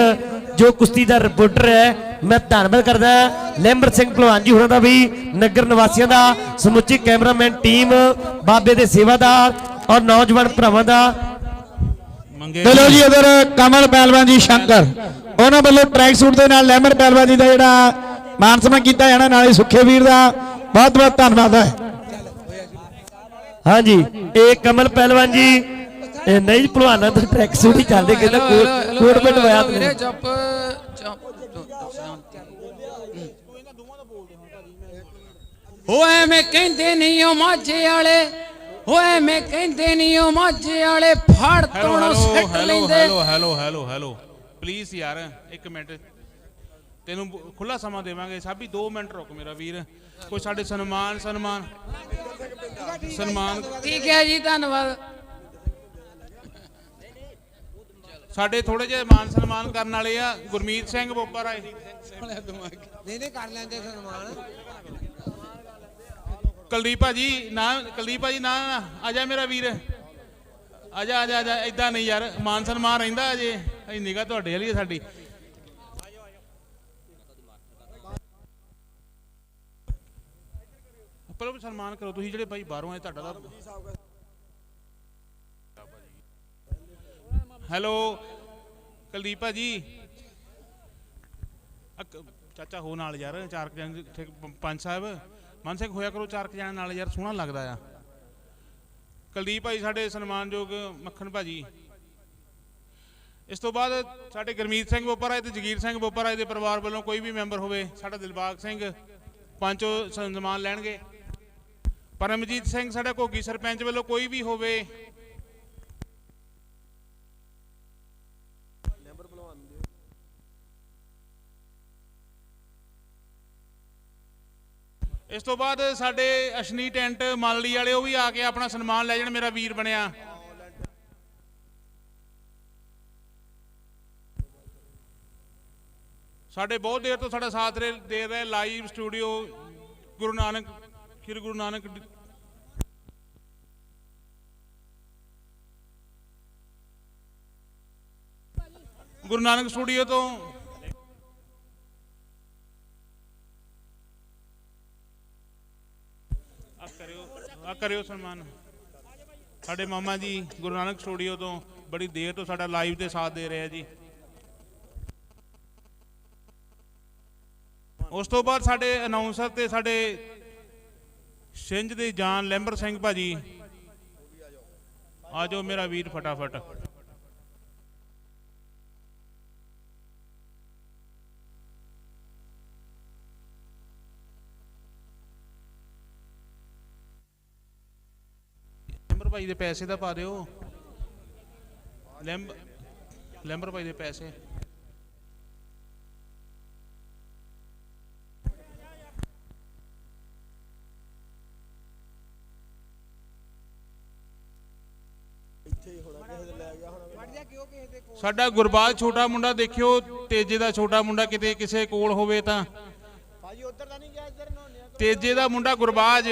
ਜੋ ਕੁਸ਼ਤੀ ਦਾ ਰਿਪੋਰਟਰ ਹੈ ਮੈਂ ਧੰਨਵਾਦ ਕਰਦਾ ਲੈਂਬਰ ਸਿੰਘ ਭਲਵਾਨ ਜੀ ਹੋਰਾਂ ਦਾ ਵੀ ਨਗਰ ਨਿਵਾਸੀਆਂ ਦਾ ਸਮੁੱਚੀ ਕੈਮਰਾਮੈਨ ਟੀਮ ਬਾਬੇ ਦੇ ਸੇਵਾਦਾਰ ਔਰ ਨੌਜਵਾਨ ਭਰਾਵਾਂ ਦਾ। ਮੰਗੇ ਚਲੋ ਜੀ ਉਧਰ ਕਮਲ ਪਹਿਲਵਾਨ ਜੀ ਸ਼ੰਕਰ ਉਹਨਾਂ ਵੱਲੋਂ ਟਰੈਕ ਸੂਟ ਦੇ ਨਾਲ ਲੈਮਨ ਪਹਿਲਵਾਨ ਜੀ ਦਾ ਜਿਹੜਾ ਮਾਨ ਸਨਮਾਨ ਕੀਤਾ ਜਾਣਾ ਨਾਲੇ ਸੁੱਖੇ ਵੀਰ ਦਾ ਬਹੁਤ ਬਹੁਤ ਧੰਨਵਾਦ ਹੈ। ਹਾਂਜੀ ਇਹ ਕਮਲ ਪਹਿਲਵਾਨ ਜੀ ਇਹ ਨਹੀਂ ਭਲਵਾਨਾਂ ਦਾ ਟਰੈਕ ਸੂਟ ਹੀ ਚੱਲਦੇ ਕਹਿੰਦਾ ਕੋਟ ਕੋਟ ਪਿੰਡ ਹੋਇਆ ਵੀਰੇ ਚੁੱਪ ਚੁੱਪ ਹੋ ਐਵੇਂ ਕਹਿੰਦੇ ਨਹੀਂ ਉਹ ਮਾਝੇ ਵਾਲੇ ਹੋ ਐਵੇਂ ਕਹਿੰਦੇ ਨਹੀਂ ਉਹ ਮਾਝੇ ਵਾਲੇ ਫੜ ਹੈਲੋ ਸਿੱਟ ਹੈਲੋ ਲੈਂਦੇ। Hello hello hello hello please ਯਾਰ ਇੱਕ ਮਿੰਟ। ਤੈਨੂੰ ਖੁੱਲਾ ਸਮਾਂ ਦੇਵਾਂਗੇ। ਸਾਬੀ 2 ਮਿੰਟ ਰੁਕ ਮੇਰਾ ਵੀਰ। ਕੋਈ ਸਾਡੇ ਸਨਮਾਨ ਸਨਮਾਨ। ਸਨਮਾਨ। ਠੀਕ ਹੈ ਜੀ ਧੰਨਵਾਦ। ਸਾਡੇ ਥੋੜੇ ਜਿਹੇ ਮਾਨ ਸਨਮਾਨ ਕਰਨ ਵਾਲੇ ਆ ਗੁਰਮੀਤ ਸਿੰਘ ਬੋਪਾ ਰਾਏ। ਨਹੀਂ ਨਹੀਂ ਕਰ ਲੈਂਦੇ ਸਨਮਾਨ। ਕੁਲਦੀਪ ਭਾਜੀ ਨਾ ਕੁਲਦੀਪ ਭਾਜੀ ਨਾ ਆ ਜਾ ਮੇਰਾ ਵੀਰ। ਆ ਜਾ ਆ ਜਾ ਇਦਾਂ ਨਹੀਂ ਯਾਰ ਮਾਨ ਸਨਮਾਨ ਰਹਿੰਦਾ ਅਜੇ। ਅਸੀਂ ਨਿਗਾ ਤੁਹਾਡੇ ਵਾਲੀ ਆ ਸਾਡੀ। ਪਹਿਲਾਂ ਵੀ ਸਨਮਾਨ ਕਰੋ, ਤੁਸੀਂ ਜਿਹੜੇ ਭਾਈ ਬਾਹਰੋਂ ਆਏ, ਤੁਹਾਡਾ ਦਾ ਹੈਲੋ, ਕੁਲਦੀਪ ਭਾਜੀ। ਅਕ- ਚਾਚਾ ਹੋ ਨਾਲ ਯਾਰ, ਚਾਰ ਕੁ ਪੰਜ ਸਾਹਿਬ। ਮਨ ਸਿੰਘ ਹੋਇਆ ਕਰੋ, ਚਾਰ ਕੁ ਨਾਲ ਯਾਰ, ਸੋਹਣਾ ਲੱਗਦਾ ਆ। ਕੁਲਦੀਪ ਭਾਈ ਸਾਡੇ ਸਨਮਾਨਯੋਗ ਮੱਖਣ ਭਾਜੀ। ਇਸ ਤੋਂ ਬਾਅਦ ਸਾਡੇ ਗੁਰਮੀਤ ਸਿੰਘ ਬੋਪਰਾਏ ਤੇ ਜਗੀਰ ਸਿੰਘ ਬੋਪਰਾਏ ਦੇ ਪਰਿਵਾਰ ਵੱਲੋਂ ਕੋਈ ਵੀ ਮੈਂਬਰ ਹੋਵੇ, ਸਾਡਾ ਦਿਲਬਾਗ ਸਿੰਘ ਪੰਚੋ ਸਨਮਾਨ ਲੈਣਗੇ। ਪਰਮਜੀਤ ਸਿੰਘ ਸਾਡਾ ਘੋਗੀ ਸਰਪੰਚ ਵੱਲੋਂ ਕੋਈ ਵੀ ਹੋਵੇ। ਇਸ ਤੋਂ ਬਾਅਦ ਸਾਡੇ ਅਸ਼ਨੀ ਟੈਂਟ ਮਾਲੀ ਵਾਲੇ ਉਹ ਵੀ ਆ ਕੇ ਆਪਣਾ ਸਨਮਾਨ ਲੈ ਜਾਣ, ਮੇਰਾ ਵੀਰ ਬਣਿਆ। ਸਾਡੇ ਬਹੁਤ ਦੇਰ ਤੋਂ ਸਾਡਾ ਸਾਥ ਦੇ ਰਹੇ live studio Guru Nanak, Shri Guru Nanak Guru Nanak studio ਤੋਂ। ਆ ਕਰਿਓ ਆ ਕਰਿਓ ਸਨਮਾਨ। ਸਾਡੇ ਮਾਮਾ ਜੀ ਗੁਰੂ ਨਾਨਕ ਸਟੂਡੀਓ ਤੋਂ ਬੜੀ ਦੇਰ ਤੋਂ ਸਾਡਾ ਲਾਈਵ ਤੇ ਸਾਥ ਦੇ ਰਹੇ ਆ ਜੀ। ਉਸ ਤੋਂ ਬਾਅਦ ਸਾਡੇ ਅਨਾਉਂਸਰ ਤੇ ਸਾਡੇ ਸਿੰਜ ਦੇ ਜਾਨ ਲੈਂਬਰ ਸਿੰਘ ਭਾਜੀ। ਆ ਜਾਓ ਮੇਰਾ ਵੀਰ ਫਟਾਫਟ। ਭਾਈ ਦੇ ਪੈਸੇ ਤਾਂ ਪਾ ਦਿਓ। ਲੈਂਬ ਲੈਂਬਰ ਭਾਈ ਦੇ ਪੈਸੇ। ਸਾਡਾ ਗੁਰਬਾਜ ਛੋਟਾ ਮੁੰਡਾ ਦੇਖਿਓ ਤੇਜੇ ਦਾ ਛੋਟਾ ਮੁੰਡਾ ਕਿਤੇ ਕਿਸੇ ਕੋਲ ਹੋਵੇ ਤਾਂ। ਤੇਜੇ ਦਾ ਮੁੰਡਾ ਗੁਰਬਾਜ।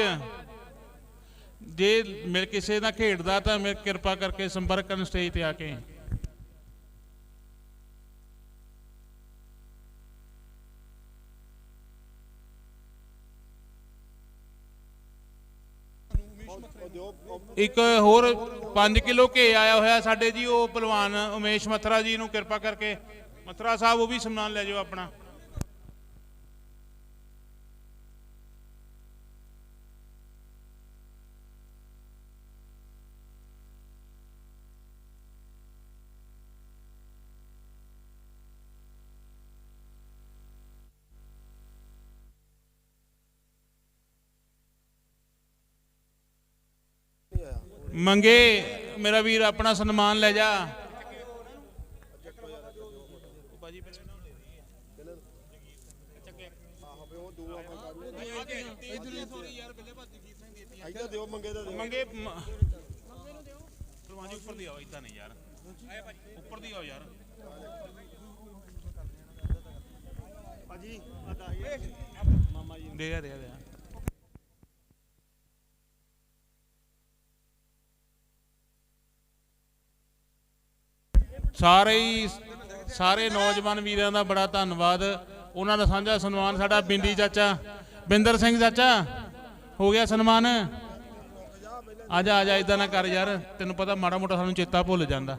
ਜੇ ਮਿਲ ਕਿਸੇ ਨਾਲ ਖੇਡਦਾ ਤਾਂ ਮੇਰੇ ਕਿਰਪਾ ਕਰਕੇ ਸੰਪਰਕ ਕਰਨ ਸਟੇਜ ਤੇ ਆ ਕੇ ਇੱਕ ਹੋਰ 5 ਕਿਲੋ ਘੇ ਆਇਆ ਹੋਇਆ ਸਾਡੇ ਜੀ, ਉਹ ਪਹਿਲਵਾਨ ਉਮੇਸ਼ ਮਥਰਾ ਜੀ ਨੂੰ ਕਿਰਪਾ ਕਰਕੇ। ਮਥਰਾ ਸਾਹਿਬ, ਉਹ ਵੀ ਸਨਮਾਨ ਲੈ ਜਾਓ ਆਪਣਾ। ਮੰਗੇ, ਮੇਰਾ ਵੀਰ ਆਪਣਾ ਸਨਮਾਨ ਲੈ ਜਾ। ਇੱਧਰ ਦਿਓ ਮੰਗੇ ਦਾ ਮੰਗੇ ਪਰਵਾਜੀ ਉੱਪਰ ਦੀ ਆਓ, ਇਦਾਂ ਨਹੀਂ ਯਾਰ। ਉੱਪਰ ਦੀ ਆਓ ਯਾਰ। ਭਾਜੀ ਦੇ ਆ ਦੇ ਆ ਦੇ ਆ। ਸਾਰੇ ਹੀ ਸਾਰੇ ਨੌਜਵਾਨ ਵੀਰਾਂ ਦਾ ਬੜਾ ਧੰਨਵਾਦ। ਉਹਨਾਂ ਦਾ ਸਾਂਝਾ ਸਨਮਾਨ ਸਾਡਾ ਬਿੰਦੀ ਚਾਚਾ, ਬਿੰਦਰ ਸਿੰਘ ਚਾਚਾ, ਹੋ ਗਿਆ ਸਨਮਾਨ। ਆ ਜਾ ਆ ਜਾ ਇਦਾਂ ਨਾ ਕਰ ਯਾਰ, ਤੈਨੂੰ ਪਤਾ ਮਾੜਾ ਮੋਟਾ ਸਾਨੂੰ ਚੇਤਾ ਭੁੱਲ ਜਾਂਦਾ।